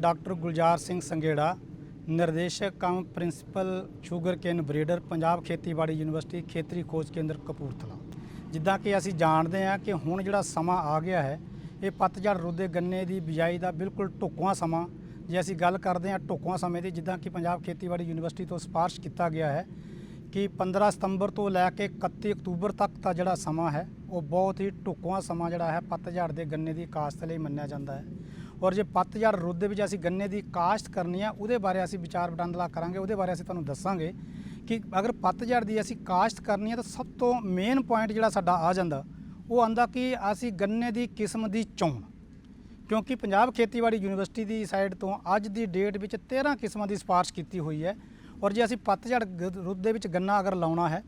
Doctor Gulzar Singh Sanghera, ਨਿਰਦੇਸ਼ਕ cum principal sugar cane breeder, Punjab ਖੇਤੀਬਾੜੀ university ਖੇਤਰੀ ਖੋਜ ਕੇਂਦਰ ਕਪੂਰਥਲਾ। ਜਿੱਦਾਂ ਕਿ ਅਸੀਂ ਜਾਣਦੇ ਹਾਂ ਕਿ ਹੁਣ ਜਿਹੜਾ ਸਮਾਂ ਆ ਗਿਆ ਹੈ, ਇਹ ਪਤਝੜ ਰੁੱਦੇ ਗੰਨੇ ਦੀ ਬਿਜਾਈ ਦਾ ਬਿਲਕੁਲ ਢੁਕਵਾਂ ਸਮਾਂ। ਜੇ ਅਸੀਂ ਗੱਲ ਕਰਦੇ ਹਾਂ ਢੁਕਵਾਂ ਸਮੇਂ ਦੀ, ਜਿੱਦਾਂ ਕਿ ਪੰਜਾਬ ਖੇਤੀਬਾੜੀ ਯੂਨੀਵਰਸਿਟੀ ਤੋਂ ਸਿਫਾਰਿਸ਼ ਕੀਤਾ ਗਿਆ ਹੈ ਕਿ 15 ਸਤੰਬਰ ਤੋਂ ਲੈ ਕੇ 31 ਅਕਤੂਬਰ ਤੱਕ ਦਾ ਜਿਹੜਾ ਸਮਾਂ ਹੈ, ਉਹ ਬਹੁਤ ਹੀ ਢੁਕਵਾਂ ਸਮਾਂ ਜਿਹੜਾ ਹੈ ਪਤਝੜ ਦੇ ਗੰਨੇ ਦੀ ਕਾਸ਼ਤ ਲਈ ਮੰਨਿਆ ਜਾਂਦਾ ਹੈ। ਔਰ ਜੇ ਪਤਝੜ ਰੁੱਤ ਦੇ ਵਿੱਚ ਅਸੀਂ ਗੰਨੇ ਦੀ ਕਾਸ਼ਤ ਕਰਨੀ ਹੈ ਉਹਦੇ ਬਾਰੇ ਅਸੀਂ ਵਿਚਾਰ ਵਟਾਂਦਰਾ ਕਰਾਂਗੇ, ਉਹਦੇ ਬਾਰੇ ਅਸੀਂ ਤੁਹਾਨੂੰ ਦੱਸਾਂਗੇ ਕਿ ਅਗਰ ਪਤਝੜ ਦੀ ਅਸੀਂ ਕਾਸ਼ਤ ਕਰਨੀ ਹੈ ਤਾਂ ਸਭ ਤੋਂ ਮੇਨ ਪੁਆਇੰਟ ਜਿਹੜਾ ਸਾਡਾ ਆ ਜਾਂਦਾ, ਉਹ ਆਂਦਾ ਕਿ ਅਸੀਂ ਗੰਨੇ ਦੀ ਕਿਸਮ ਦੀ ਚੋਣ, ਕਿਉਂਕਿ ਪੰਜਾਬ ਖੇਤੀਬਾੜੀ ਯੂਨੀਵਰਸਿਟੀ ਦੀ ਸਾਈਡ ਤੋਂ ਅੱਜ ਦੀ ਡੇਟ ਵਿੱਚ 13 ਕਿਸਮਾਂ ਦੀ ਸਿਫਾਰਿਸ਼ ਕੀਤੀ ਹੋਈ ਹੈ, ਔਰ ਜੇ ਅਸੀਂ ਪਤਝੜ ਗ- ਰੁੱਤ ਦੇ ਵਿੱਚ ਗੰਨਾ ਅਗਰ ਲਾਉਣਾ ਹੈ,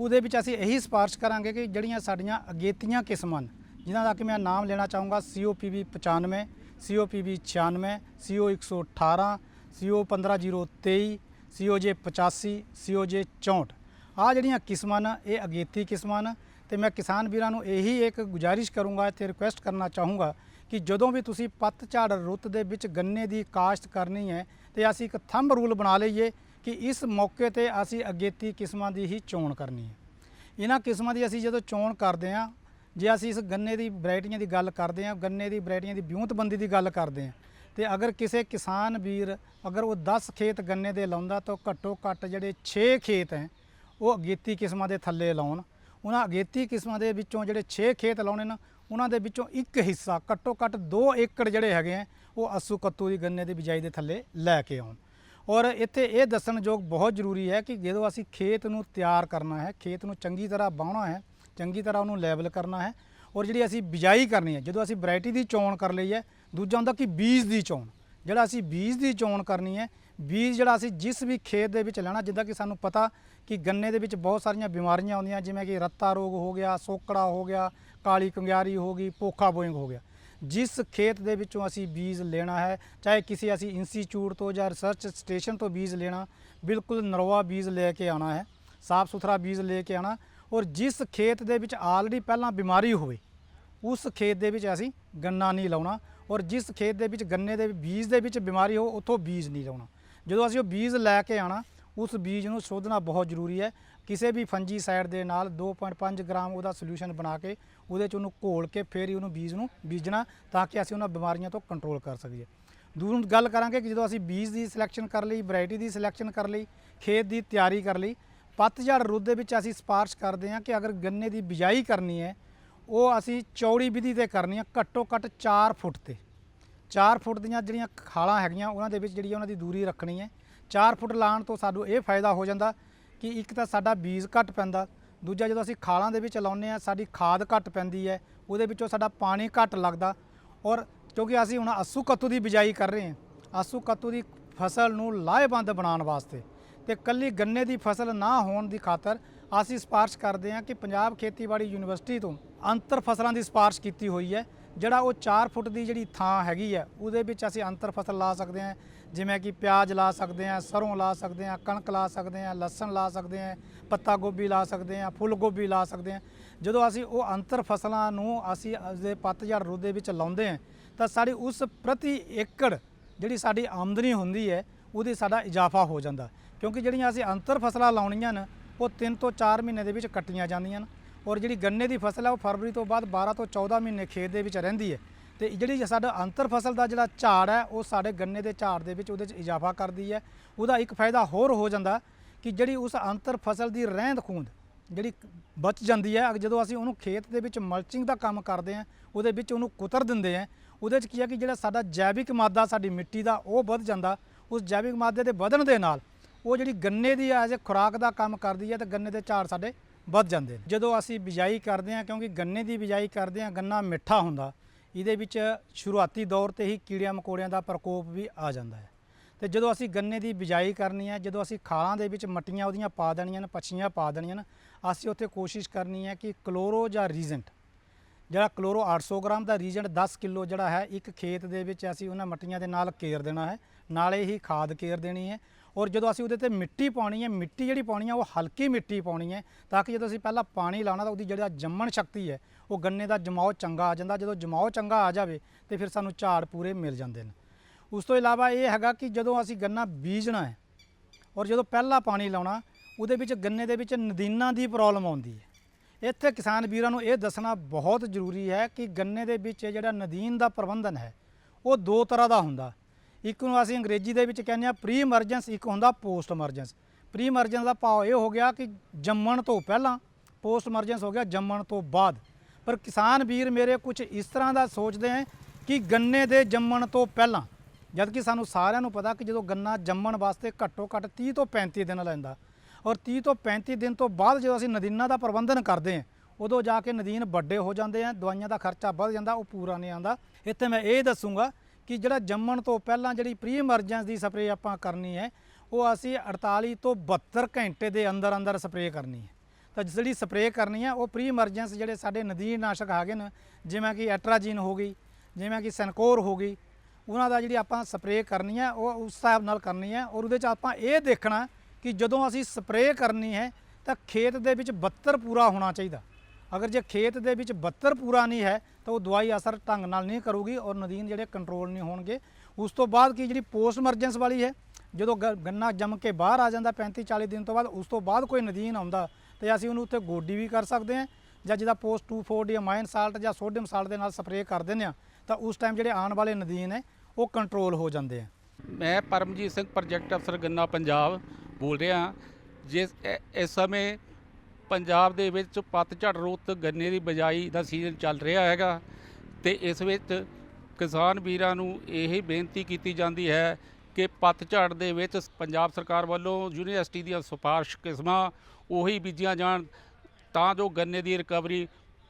ਉਹਦੇ ਵਿੱਚ ਅਸੀਂ ਇਹੀ ਸਿਫਾਰਿਸ਼ ਕਰਾਂਗੇ ਕਿ ਜਿਹੜੀਆਂ ਸਾਡੀਆਂ ਅਗੇਤੀਆਂ ਕਿਸਮਾਂ ਨੇ, ਜਿਨ੍ਹਾਂ ਦਾ ਕਿ ਮੈਂ ਨਾਮ ਲੈਣਾ ਚਾਹੂੰਗਾ COPV 95 COPV 96 CO 118 CO 15023 COJ 85 ਜੇ 64 ਆ ਜਿਹੜੀਆਂ ਕਿਸਮਾਂ ਨੇ ਇਹ ਅਗੇਤੀ ਕਿਸਮਾਂ ਨੇ ਤੇ ਮੈਂ ਕਿਸਾਨ ਵੀਰਾਂ ਨੂੰ ਇਹੀ ਇੱਕ ਗੁਜ਼ਾਰਿਸ਼ ਕਰੂੰਗਾ ਤੇ ਰਿਕੁਐਸਟ ਕਰਨਾ ਚਾਹੂੰਗਾ ਕਿ ਜਦੋਂ ਵੀ ਤੁਸੀਂ ਪਤਝੜ ਰੁੱਤ ਦੇ ਵਿੱਚ ਗੰਨੇ ਦੀ ਕਾਸ਼ਤ ਕਰਨੀ ਹੈ ਤੇ ਅਸੀਂ ਇੱਕ ਥੰਬ ਰੂਲ ਬਣਾ ਲਈਏ ਕਿ ਇਸ ਮੌਕੇ ਤੇ ਅਸੀਂ ਅਗੇਤੀ ਕਿਸਮਾਂ ਦੀ ਹੀ ਚੋਣ ਕਰਨੀ ਹੈ ਇਹਨਾਂ ਕਿਸਮਾਂ ਦੀ ਅਸੀਂ ਜਦੋਂ ਚੋਣ ਕਰਦੇ ਹਾਂ ਜੇ ਅਸੀਂ ਇਸ ਗੰਨੇ ਦੀ ਵੈਰਾਈਟੀਆਂ ਦੀ ਗੱਲ ਕਰਦੇ ਹਾਂ, ਗੰਨੇ ਦੀ ਵੈਰਾਈਟੀਆਂ ਦੀ ਵਿਉਂਤਬੰਦੀ ਦੀ ਗੱਲ ਕਰਦੇ ਹਾਂ, ਤੇ ਅਗਰ ਕਿਸੇ ਕਿਸਾਨ ਵੀਰ ਅਗਰ ਉਹ 10 ਖੇਤ ਗੰਨੇ ਦੇ ਲਾਉਂਦਾ ਤਾਂ ਘੱਟੋ ਘੱਟ ਜਿਹੜੇ 6 ਖੇਤ ਹੈ, ਉਹ ਅਗੇਤੀ ਕਿਸਮਾਂ ਦੇ ਥੱਲੇ ਲਾਉਣ। ਉਹਨਾਂ ਅਗੇਤੀ ਕਿਸਮਾਂ ਦੇ ਵਿੱਚੋਂ ਜਿਹੜੇ 6 ਖੇਤ ਲਾਉਣੇ ਨੇ, ਉਹਨਾਂ ਦੇ ਵਿੱਚੋਂ ਇੱਕ ਹਿੱਸਾ, ਘੱਟੋ ਘੱਟ 2 ਏਕੜ ਜਿਹੜੇ ਹੈਗੇ ਆ ਉਹ ਅਸੂ ਕੱਤੂ ਦੀ ਗੰਨੇ ਦੀ ਬਿਜਾਈ ਦੇ ਥੱਲੇ ਲੈ ਕੇ ਆਉਣ। ਔਰ ਇੱਥੇ ਇਹ ਦੱਸਣਯੋਗ ਬਹੁਤ ਜ਼ਰੂਰੀ ਹੈ ਕਿ ਜਦੋਂ ਅਸੀਂ ਖੇਤ ਨੂੰ ਤਿਆਰ ਕਰਨਾ ਹੈ, ਖੇਤ ਨੂੰ ਚੰਗੀ ਤਰ੍ਹਾਂ ਬਾਹਣਾ ਹੈ ਚੰਗੀ ਤਰ੍ਹਾਂ ਉਹਨੂੰ ਲੈਵਲ ਕਰਨਾ ਹੈ ਔਰ ਜਿਹੜੀ ਅਸੀਂ ਬਿਜਾਈ ਕਰਨੀ ਹੈ, ਜਦੋਂ ਅਸੀਂ ਵੈਰਾਈਟੀ ਦੀ ਚੋਣ ਕਰ ਲਈ ਹੈ, ਦੂਜਾ ਹੁੰਦਾ ਕਿ ਬੀਜ ਦੀ ਚੋਣ। ਜਿਹੜਾ ਅਸੀਂ ਬੀਜ ਦੀ ਚੋਣ ਕਰਨੀ ਹੈ, ਬੀਜ ਜਿਹੜਾ ਅਸੀਂ ਜਿਸ ਵੀ ਖੇਤ ਦੇ ਵਿੱਚ ਲੈਣਾ, ਜਿੱਦਾਂ ਕਿ ਸਾਨੂੰ ਪਤਾ ਕਿ ਗੰਨੇ ਦੇ ਵਿੱਚ ਬਹੁਤ ਸਾਰੀਆਂ ਬਿਮਾਰੀਆਂ ਆਉਂਦੀਆਂ, ਜਿਵੇਂ ਕਿ ਰੱਤਾ ਰੋਗ ਹੋ ਗਿਆ, ਸੋਕੜਾ ਹੋ ਗਿਆ, ਕਾਲੀ ਕੰਗਿਆਰੀ ਹੋ ਗਈ, ਪੋਖਾ ਬੋਇੰਗ ਹੋ ਗਿਆ। ਜਿਸ ਖੇਤ ਦੇ ਵਿੱਚੋਂ ਅਸੀਂ ਬੀਜ ਲੈਣਾ ਹੈ, ਚਾਹੇ ਕਿਸੇ ਅਸੀਂ ਇੰਸਟੀਚਿਊਟ ਤੋਂ ਜਾਂ ਰਿਸਰਚ ਸਟੇਸ਼ਨ ਤੋਂ ਬੀਜ ਲੈਣਾ, ਬਿਲਕੁਲ ਨਰਵਾ ਬੀਜ ਲੈ ਕੇ ਆਣਾ ਹੈ, ਸਾਫ਼ ਸੁਥਰਾ ਬੀਜ ਲੈ ਕੇ ਆਣਾ ਔਰ ਜਿਸ ਖੇਤ ਦੇ ਵਿੱਚ ਆਲਰੇਡੀ ਪਹਿਲਾਂ ਬਿਮਾਰੀ ਹੋਵੇ, ਉਸ ਖੇਤ ਦੇ ਵਿੱਚ ਅਸੀਂ ਗੰਨਾ ਨਹੀਂ ਲਾਉਣਾ ਔਰ ਜਿਸ ਖੇਤ ਦੇ ਵਿੱਚ ਗੰਨੇ ਦੇ ਬੀਜ ਦੇ ਵਿੱਚ ਬਿਮਾਰੀ ਹੋ ਉੱਥੋਂ ਬੀਜ ਨਹੀਂ ਲਾਉਣਾ। ਜਦੋਂ ਅਸੀਂ ਉਹ ਬੀਜ ਲੈ ਕੇ ਆਣਾ ਉਸ ਬੀਜ ਨੂੰ ਸੋਧਣਾ ਬਹੁਤ ਜ਼ਰੂਰੀ ਹੈ। ਕਿਸੇ ਵੀ ਫੰਜੀ ਸਾਈਡ ਦੇ ਨਾਲ 2.5 ਗ੍ਰਾਮ ਉਹਦਾ ਸੋਲੂਸ਼ਨ ਬਣਾ ਕੇ ਉਹਦੇ ਚ ਉਹਨੂੰ ਘੋਲ ਕੇ ਫਿਰ ਹੀ ਉਹਨੂੰ ਬੀਜ ਨੂੰ ਬੀਜਣਾ ਤਾਂ ਕਿ ਅਸੀਂ ਉਹਨਾਂ ਬਿਮਾਰੀਆਂ ਤੋਂ ਕੰਟਰੋਲ ਕਰ ਸਕੀਏ। ਦੂਰ ਗੱਲ ਕਰਾਂਗੇ ਕਿ ਜਦੋਂ ਅਸੀਂ ਬੀਜ ਦੀ ਸਿਲੈਕਸ਼ਨ ਕਰ ਲਈ ਵੈਰਾਈਟੀ ਦੀ ਸਿਲੈਕਸ਼ਨ ਕਰ ਲਈ, ਖੇਤ ਦੀ ਤਿਆਰੀ ਕਰ ਲਈ ਪਤਝੜ ਰੁੱਤ ਦੇ ਵਿੱਚ ਅਸੀਂ ਸਿਫਾਰਿਸ਼ ਕਰਦੇ ਹਾਂ ਕਿ ਅਗਰ ਗੰਨੇ ਦੀ ਬਿਜਾਈ ਕਰਨੀ ਹੈ, ਉਹ ਅਸੀਂ ਚੌੜੀ ਵਿਧੀ ਤੇ ਕਰਨੀ ਹੈ, ਘੱਟੋ ਘੱਟ 4 ਫੁੱਟ ਤੇ। 4 ਫੁੱਟ ਦੀਆਂ ਜਿਹੜੀਆਂ ਖਾਲਾਂ ਹੈਗੀਆਂ, ਉਹਨਾਂ ਦੇ ਵਿੱਚ ਜਿਹੜੀ ਉਹਨਾਂ ਦੀ ਦੂਰੀ ਰੱਖਣੀ ਹੈ। 4 ਫੁੱਟ ਲਾਉਣ ਤੋਂ ਸਾਨੂੰ ਇਹ ਫਾਇਦਾ ਹੋ ਜਾਂਦਾ ਕਿ ਇੱਕ ਤਾਂ ਸਾਡਾ ਬੀਜ ਘੱਟ ਪੈਂਦਾ, ਦੂਜਾ ਜਦੋਂ ਅਸੀਂ ਖਾਲਾਂ ਦੇ ਵਿੱਚ ਲਾਉਂਦੇ ਆ ਸਾਡੀ ਖਾਦ ਘੱਟ ਪੈਂਦੀ ਹੈ, ਉਹਦੇ ਵਿੱਚੋਂ ਸਾਡਾ ਪਾਣੀ ਘੱਟ ਲੱਗਦਾ ਔਰ ਕਿਉਂਕਿ ਅਸੀਂ ਹੁਣ ਅਸੂ ਕੱਤੂ ਦੀ ਬਿਜਾਈ ਕਰ ਰਹੇ ਹਾਂ ਅਸੂ ਕੱਤੂ ਦੀ ਫਸਲ ਨੂੰ ਲਾਹੇਵੰਦ ਬਣਾਉਣ ਵਾਸਤੇ। ਤੇ ਕੱਲੀ ਗੰਨੇ ਦੀ ਫਸਲ ਨਾ ਹੋਣ ਦੀ ਖਾਤਰ ਅਸੀਂ ਸਿਫਾਰਿਸ਼ ਕਰਦੇ ਹਾਂ ਕਿ ਪੰਜਾਬ ਖੇਤੀਬਾੜੀ ਯੂਨੀਵਰਸਿਟੀ ਤੋਂ ਅੰਤਰ ਫਸਲਾਂ ਦੀ ਸਿਫਾਰਿਸ਼ ਕੀਤੀ ਹੋਈ ਹੈ, ਜਿਹੜਾ ਉਹ 4 ਫੁੱਟ ਦੀ ਜਿਹੜੀ ਥਾਂ ਹੈਗੀ ਹੈ, ਉਹਦੇ ਵਿੱਚ ਅਸੀਂ ਅੰਤਰ ਫਸਲ ਲਾ ਸਕਦੇ ਹਾਂ, ਜਿਵੇਂ ਕਿ ਪਿਆਜ਼ ਲਾ ਸਕਦੇ ਹਾਂ, ਸਰੋਂ ਲਾ ਸਕਦੇ ਹਾਂ, ਕਣਕ ਲਾ ਸਕਦੇ ਹਾਂ, ਲਸਣ ਲਾ ਸਕਦੇ ਹਾਂ, ਪੱਤਾ ਗੋਭੀ ਲਾ ਸਕਦੇ ਹਾਂ, ਫੁੱਲ ਗੋਭੀ ਲਾ ਸਕਦੇ ਹਾਂ। ਜਦੋਂ ਅਸੀਂ ਉਹ ਅੰਤਰ ਫਸਲਾਂ ਨੂੰ ਅਸੀਂ ਉਸਦੇ ਪਤਝੜ ਰੁੱਤ ਦੇ ਵਿੱਚ ਲਾਉਂਦੇ ਹਾਂ, ਤਾਂ ਸਾਡੀ ਉਸ ਪ੍ਰਤੀ ਏਕੜ ਜਿਹੜੀ ਸਾਡੀ ਆਮਦਨੀ ਹੁੰਦੀ ਹੈ, ਉਹਦੇ ਸਾਡਾ ਇਜ਼ਾਫਾ ਹੋ ਜਾਂਦਾ। ਕਿਉਂਕਿ ਜਿਹੜੀਆਂ ਅਸੀਂ ਅੰਤਰ ਫਸਲਾਂ ਲਾਉਣੀਆਂ ਨੇ, ਉਹ 3 ਤੋਂ 4 ਮਹੀਨੇ ਦੇ ਵਿੱਚ ਕੱਟੀਆਂ ਜਾਂਦੀਆਂ ਨੇ। ਔਰ ਜਿਹੜੀ ਗੰਨੇ ਦੀ ਫਸਲ ਹੈ ਉਹ ਫਰਵਰੀ ਤੋਂ ਬਾਅਦ 12 ਤੋਂ 14 ਮਹੀਨੇ ਖੇਤ ਦੇ ਵਿੱਚ ਰਹਿੰਦੀ ਹੈ। ਤੇ ਜਿਹੜੀ ਸਾਡਾ ਅੰਤਰ ਫਸਲ ਦਾ ਜਿਹੜਾ ਝਾੜ ਹੈ, ਉਹ ਸਾਡੇ ਗੰਨੇ ਦੇ ਝਾੜ ਦੇ ਵਿੱਚ ਉਹਦੇ 'ਚ ਇਜ਼ਾਫਾ ਕਰਦੀ ਹੈ। ਉਹਦਾ ਇੱਕ ਫਾਇਦਾ ਹੋਰ ਹੋ ਜਾਂਦਾ ਕਿ ਜਿਹੜੀ ਉਸ ਅੰਤਰ ਫਸਲ ਦੀ ਰਹਿੰਦ ਖੂੰਦ ਜਿਹੜੀ ਬਚ ਜਾਂਦੀ ਹੈ ਜਦੋਂ ਅਸੀਂ ਉਹਨੂੰ ਖੇਤ ਦੇ ਵਿੱਚ ਮਲਚਿੰਗ ਦਾ ਕੰਮ ਕਰਦੇ ਹਾਂ, ਉਹਦੇ ਵਿੱਚ ਉਹਨੂੰ ਕੁਤਰ ਦਿੰਦੇ ਹਾਂ, ਉਹਦੇ 'ਚ ਕੀ ਹੈ ਕਿ ਜਿਹੜਾ ਸਾਡਾ ਜੈਵਿਕ ਮਾਦਾ ਸਾਡੀ ਮਿੱਟੀ ਦਾ ਉਹ ਵੱਧ ਜਾਂਦਾ। ਉਸ ਜੈਵਿਕ ਮਾਦੇ ਦੇ ਵਧਣ ਦੇ ਨਾਲ ਉਹ ਜਿਹੜੀ ਗੰਨੇ ਦੀ ਐਜ਼ ਖੁਰਾਕ ਦਾ ਕੰਮ ਕਰਦੀ ਹੈ ਤੇ ਗੰਨੇ ਦੇ ਝਾੜ ਸਾਡੇ ਵੱਧ ਜਾਂਦੇ ਨੇ। ਜਦੋਂ ਅਸੀਂ ਬਿਜਾਈ ਕਰਦੇ ਹਾਂ, ਕਿਉਂਕਿ ਗੰਨੇ ਦੀ ਬਿਜਾਈ ਕਰਦੇ ਹਾਂ, ਗੰਨਾ ਮਿੱਠਾ ਹੁੰਦਾ, ਇਹਦੇ ਵਿੱਚ ਸ਼ੁਰੂਆਤੀ ਦੌਰ ਤੇ ਹੀ ਕੀੜਿਆਂ ਮਕੌੜਿਆਂ ਦਾ ਪ੍ਰਕੋਪ ਵੀ ਆ ਜਾਂਦਾ ਹੈ। ਤੇ ਜਦੋਂ ਅਸੀਂ ਗੰਨੇ ਦੀ ਬਿਜਾਈ ਕਰਨੀ ਹੈ, ਜਦੋਂ ਅਸੀਂ ਖਾਲਾਂ ਦੇ ਵਿੱਚ ਮੱਟੀਆਂ ਉਹਦੀਆਂ ਪਾ ਦੇਣੀਆਂ ਨੇ, ਪੱਛੀਆਂ ਪਾ ਦੇਣੀਆਂ ਨੇ, ਅਸੀਂ ਉੱਥੇ ਕੋਸ਼ਿਸ਼ ਕਰਨੀ ਹੈ ਕਿ ਕਲੋਰੋ ਜਾਂ ਰੀਜੈਂਟ, ਜਿਹੜਾ ਕਲੋਰੋ 800 ਗ੍ਰਾਮ ਦਾ ਰੀਜੈਂਟ 10 ਕਿਲੋ ਜਿਹੜਾ ਹੈ, ਇੱਕ ਖੇਤ ਦੇ ਵਿੱਚ ਅਸੀਂ ਉਹਨਾਂ ਮੱਟੀਆਂ ਦੇ ਨਾਲ ਕੇਰ ਦੇਣਾ ਹੈ, ਨਾਲੇ ਹੀ ਖਾਦ ਕੇਰ ਦੇਣੀ ਹੈ ਔਰ ਜਦੋਂ ਅਸੀਂ ਉਹਦੇ ਤੇ ਮਿੱਟੀ ਪਾਉਣੀ ਹੈ, ਮਿੱਟੀ ਜਿਹੜੀ ਪਾਉਣੀ ਹੈ, ਉਹ ਹਲਕੀ ਮਿੱਟੀ ਪਾਉਣੀ ਹੈ ਤਾਂ ਕਿ ਜਦੋਂ ਅਸੀਂ ਪਹਿਲਾਂ ਪਾਣੀ ਲਾਉਣਾ ਤਾਂ ਉਹਦੀ ਜਿਹੜਾ ਜੰਮਣ ਸ਼ਕਤੀ ਹੈ, ਉਹ ਗੰਨੇ ਦਾ ਜਮਾਓ ਚੰਗਾ ਆ ਜਾਂਦਾ। ਜਦੋਂ ਜਮਾਓ ਚੰਗਾ ਆ ਜਾਵੇ ਤੇ ਫਿਰ ਸਾਨੂੰ ਝਾੜ ਪੂਰੇ ਮਿਲ ਜਾਂਦੇ ਨੇ। ਉਸ ਤੋਂ ਇਲਾਵਾ ਇਹ ਹੈਗਾ ਕਿ ਜਦੋਂ ਅਸੀਂ ਗੰਨਾ ਬੀਜਣਾ ਹੈ ਔਰ ਜਦੋਂ ਪਹਿਲਾ ਪਾਣੀ ਲਾਉਣਾ, ਉਹਦੇ ਵਿੱਚ ਗੰਨੇ ਦੇ ਵਿੱਚ ਨਦੀਨਾਂ ਦੀ ਪ੍ਰੋਬਲਮ ਆਉਂਦੀ ਹੈ। ਇੱਥੇ ਕਿਸਾਨ ਵੀਰਾਂ ਨੂੰ ਇਹ ਦੱਸਣਾ ਬਹੁਤ ਜ਼ਰੂਰੀ ਹੈ ਕਿ ਗੰਨੇ ਦੇ ਵਿੱਚ ਜਿਹੜਾ ਨਦੀਨ ਦਾ ਪ੍ਰਬੰਧਨ ਹੈ, ਉਹ ਦੋ ਤਰ੍ਹਾਂ ਦਾ ਹੁੰਦਾ। ਇੱਕ ਨੂੰ ਅਸੀਂ ਅੰਗਰੇਜ਼ੀ ਦੇ ਵਿੱਚ ਕਹਿੰਦੇ ਆ ਪ੍ਰੀ ਇਮਰਜੈਂਸ ਇੱਕ ਹੁੰਦਾ ਪੋਸਟ ਇਮਰਜੈਂਸ ਪ੍ਰੀ ਇਮਰਜੈਂਸ ਦਾ ਭਾਵ ਇਹ ਹੋ ਗਿਆ ਕਿ ਜੰਮਣ ਤੋਂ ਪਹਿਲਾਂ ਪੋਸਟ ਇਮਰਜੈਂਸ ਹੋ ਗਿਆ ਜੰਮਣ ਤੋਂ ਬਾਅਦ। ਪਰ ਕਿਸਾਨ ਵੀਰ ਮੇਰੇ ਕੁਝ ਇਸ ਤਰ੍ਹਾਂ ਦਾ ਸੋਚਦੇ ਹੈ ਕਿ ਗੰਨੇ ਦੇ ਜੰਮਣ ਤੋਂ ਪਹਿਲਾਂ ਜਦ ਕਿ ਸਾਨੂੰ ਸਾਰਿਆਂ ਨੂੰ ਪਤਾ ਕਿ ਜਦੋਂ ਗੰਨਾ ਜੰਮਣ ਵਾਸਤੇ ਘੱਟੋ ਘੱਟ 30 ਤੋਂ 35 ਦਿਨ ਲੈਂਦਾ। ਔਰ 30 ਤੋਂ 35 ਦਿਨ ਤੋਂ ਬਾਅਦ ਜਦੋਂ ਅਸੀਂ ਨਦੀਨਾਂ ਦਾ ਪ੍ਰਬੰਧਨ ਕਰਦੇ ਹਾਂ, ਉਦੋਂ ਜਾ ਕੇ ਨਦੀਨ ਵੱਡੇ ਹੋ ਜਾਂਦੇ ਆ, ਦਵਾਈਆਂ ਦਾ ਖਰਚਾ ਵੱਧ ਜਾਂਦਾ, ਉਹ ਪੂਰਾ ਨਹੀਂ ਆਉਂਦਾ। ਇੱਥੇ ਮੈਂ ਇਹ ਦੱਸੂਗਾ ਕਿ ਜਿਹੜਾ ਜੰਮਣ ਤੋਂ ਪਹਿਲਾਂ ਜਿਹੜੀ ਪ੍ਰੀ ਇਮਰਜੈਂਸ ਦੀ ਸਪਰੇਅ ਆਪਾਂ ਕਰਨੀ ਹੈ, ਉਹ ਅਸੀਂ 48 ਤੋਂ 72 ਘੰਟੇ ਦੇ ਅੰਦਰ ਅੰਦਰ ਸਪਰੇਅ ਕਰਨੀ ਹੈ। ਤਾਂ ਜਿਹੜੀ ਸਪਰੇਅ ਕਰਨੀ ਹੈ, ਉਹ ਪ੍ਰੀ ਇਮਰਜੈਂਸ ਜਿਹੜੇ ਸਾਡੇ ਨਦੀਨ ਨਾਸ਼ਕ ਹੈਗੇ ਨੇ, ਜਿਵੇਂ ਕਿ ਐਟਰਾਜੀਨ ਹੋ ਗਈ, ਜਿਵੇਂ ਕਿ ਸਨਕੋਰ ਹੋ ਗਈ, ਉਹਨਾਂ ਦਾ ਜਿਹੜੀ ਆਪਾਂ ਸਪਰੇਅ ਕਰਨੀ ਹੈ, ਉਹ ਉਸ ਹਿਸਾਬ ਨਾਲ ਕਰਨੀ ਹੈ ਔਰ ਉਹਦੇ ਚ ਆਪਾਂ ਇਹ ਦੇਖਣਾ ਕਿ ਜਦੋਂ ਅਸੀਂ ਸਪਰੇਅ ਕਰਨੀ ਹੈ, ਤਾਂ ਖੇਤ ਦੇ ਵਿੱਚ 72 ਪੂਰਾ ਹੋਣਾ ਚਾਹੀਦਾ। ਅਗਰ ਜੇ ਖੇਤ ਦੇ ਵਿੱਚ 72 ਪੂਰਾ ਨਹੀਂ ਹੈ ਤਾਂ ਉਹ ਦਵਾਈ ਅਸਰ ਢੰਗ ਨਾਲ ਨਹੀਂ ਕਰੂਗੀ ਔਰ ਨਦੀਨ ਜਿਹੜੇ ਕੰਟਰੋਲ ਨਹੀਂ ਹੋਣਗੇ। ਉਸ ਤੋਂ ਬਾਅਦ ਕੀ ਜਿਹੜੀ ਪੋਸਟ ਇਮਰਜੈਂਸ ਵਾਲੀ ਹੈ ਜਦੋਂ ਗ- ਗੰਨਾ ਜੰਮ ਕੇ ਬਾਹਰ ਆ ਜਾਂਦਾ 35 40 ਦਿਨ ਤੋਂ ਬਾਅਦ ਉਸ ਤੋਂ ਬਾਅਦ ਕੋਈ ਨਦੀਨ ਆਉਂਦਾ ਤੇ ਅਸੀਂ ਉਹਨੂੰ ਉੱਥੇ ਗੋਡੀ ਵੀ ਕਰ ਸਕਦੇ ਹਾਂ ਜਾਂ ਜਿਹਦਾ ਪੋਸਟ 2,4-ਡੀ ਅਮਾਈਨ ਸਾਲਟ ਜਾਂ ਸੋਡੀਅਮ ਸਾਲਟ ਦੇ ਨਾਲ ਸਪਰੇਅ ਕਰ ਦਿੰਦੇ ਆ ਤਾਂ ਉਸ ਟਾਈਮ ਜਿਹੜੇ ਆਉਣ ਵਾਲੇ ਨਦੀਨ ਹੈ ਉਹ ਕੰਟਰੋਲ ਹੋ ਜਾਂਦੇ ਆ। ਮੈਂ ਪਰਮਜੀਤ ਸਿੰਘ ਪ੍ਰੋਜੈਕਟ ਅਫਸਰ ਗੰਨਾ ਪੰਜਾਬ ਬੋਲ ਰਿਹਾ। ਜਿਸ ਇਸ ਸਮੇਂ ਪੰਜਾਬ ਦੇ ਵਿੱਚ ਪਤਝੜ ਰੁੱਤ ਗੰਨੇ ਦੀ ਬਜਾਈ ਦਾ ਸੀਜ਼ਨ ਚੱਲ ਰਿਹਾ ਹੈਗਾ ਤੇ ਇਸ ਵਿੱਚ ਕਿਸਾਨ ਵੀਰਾਂ ਨੂੰ ਇਹ ਬੇਨਤੀ ਕੀਤੀ ਜਾਂਦੀ ਹੈ ਕਿ ਪਤਝੜ ਦੇ ਵਿੱਚ ਪੰਜਾਬ ਸਰਕਾਰ ਵੱਲੋਂ ਯੂਨੀਵਰਸਿਟੀ ਦੀਆਂ ਸਿਫਾਰਿਸ਼ ਕਿਸਮਾਂ ਉਹੀ ਬੀਜੀਆਂ ਜਾਣ ਤਾਂ ਜੋ ਗੰਨੇ ਦੀ ਰਿਕਵਰੀ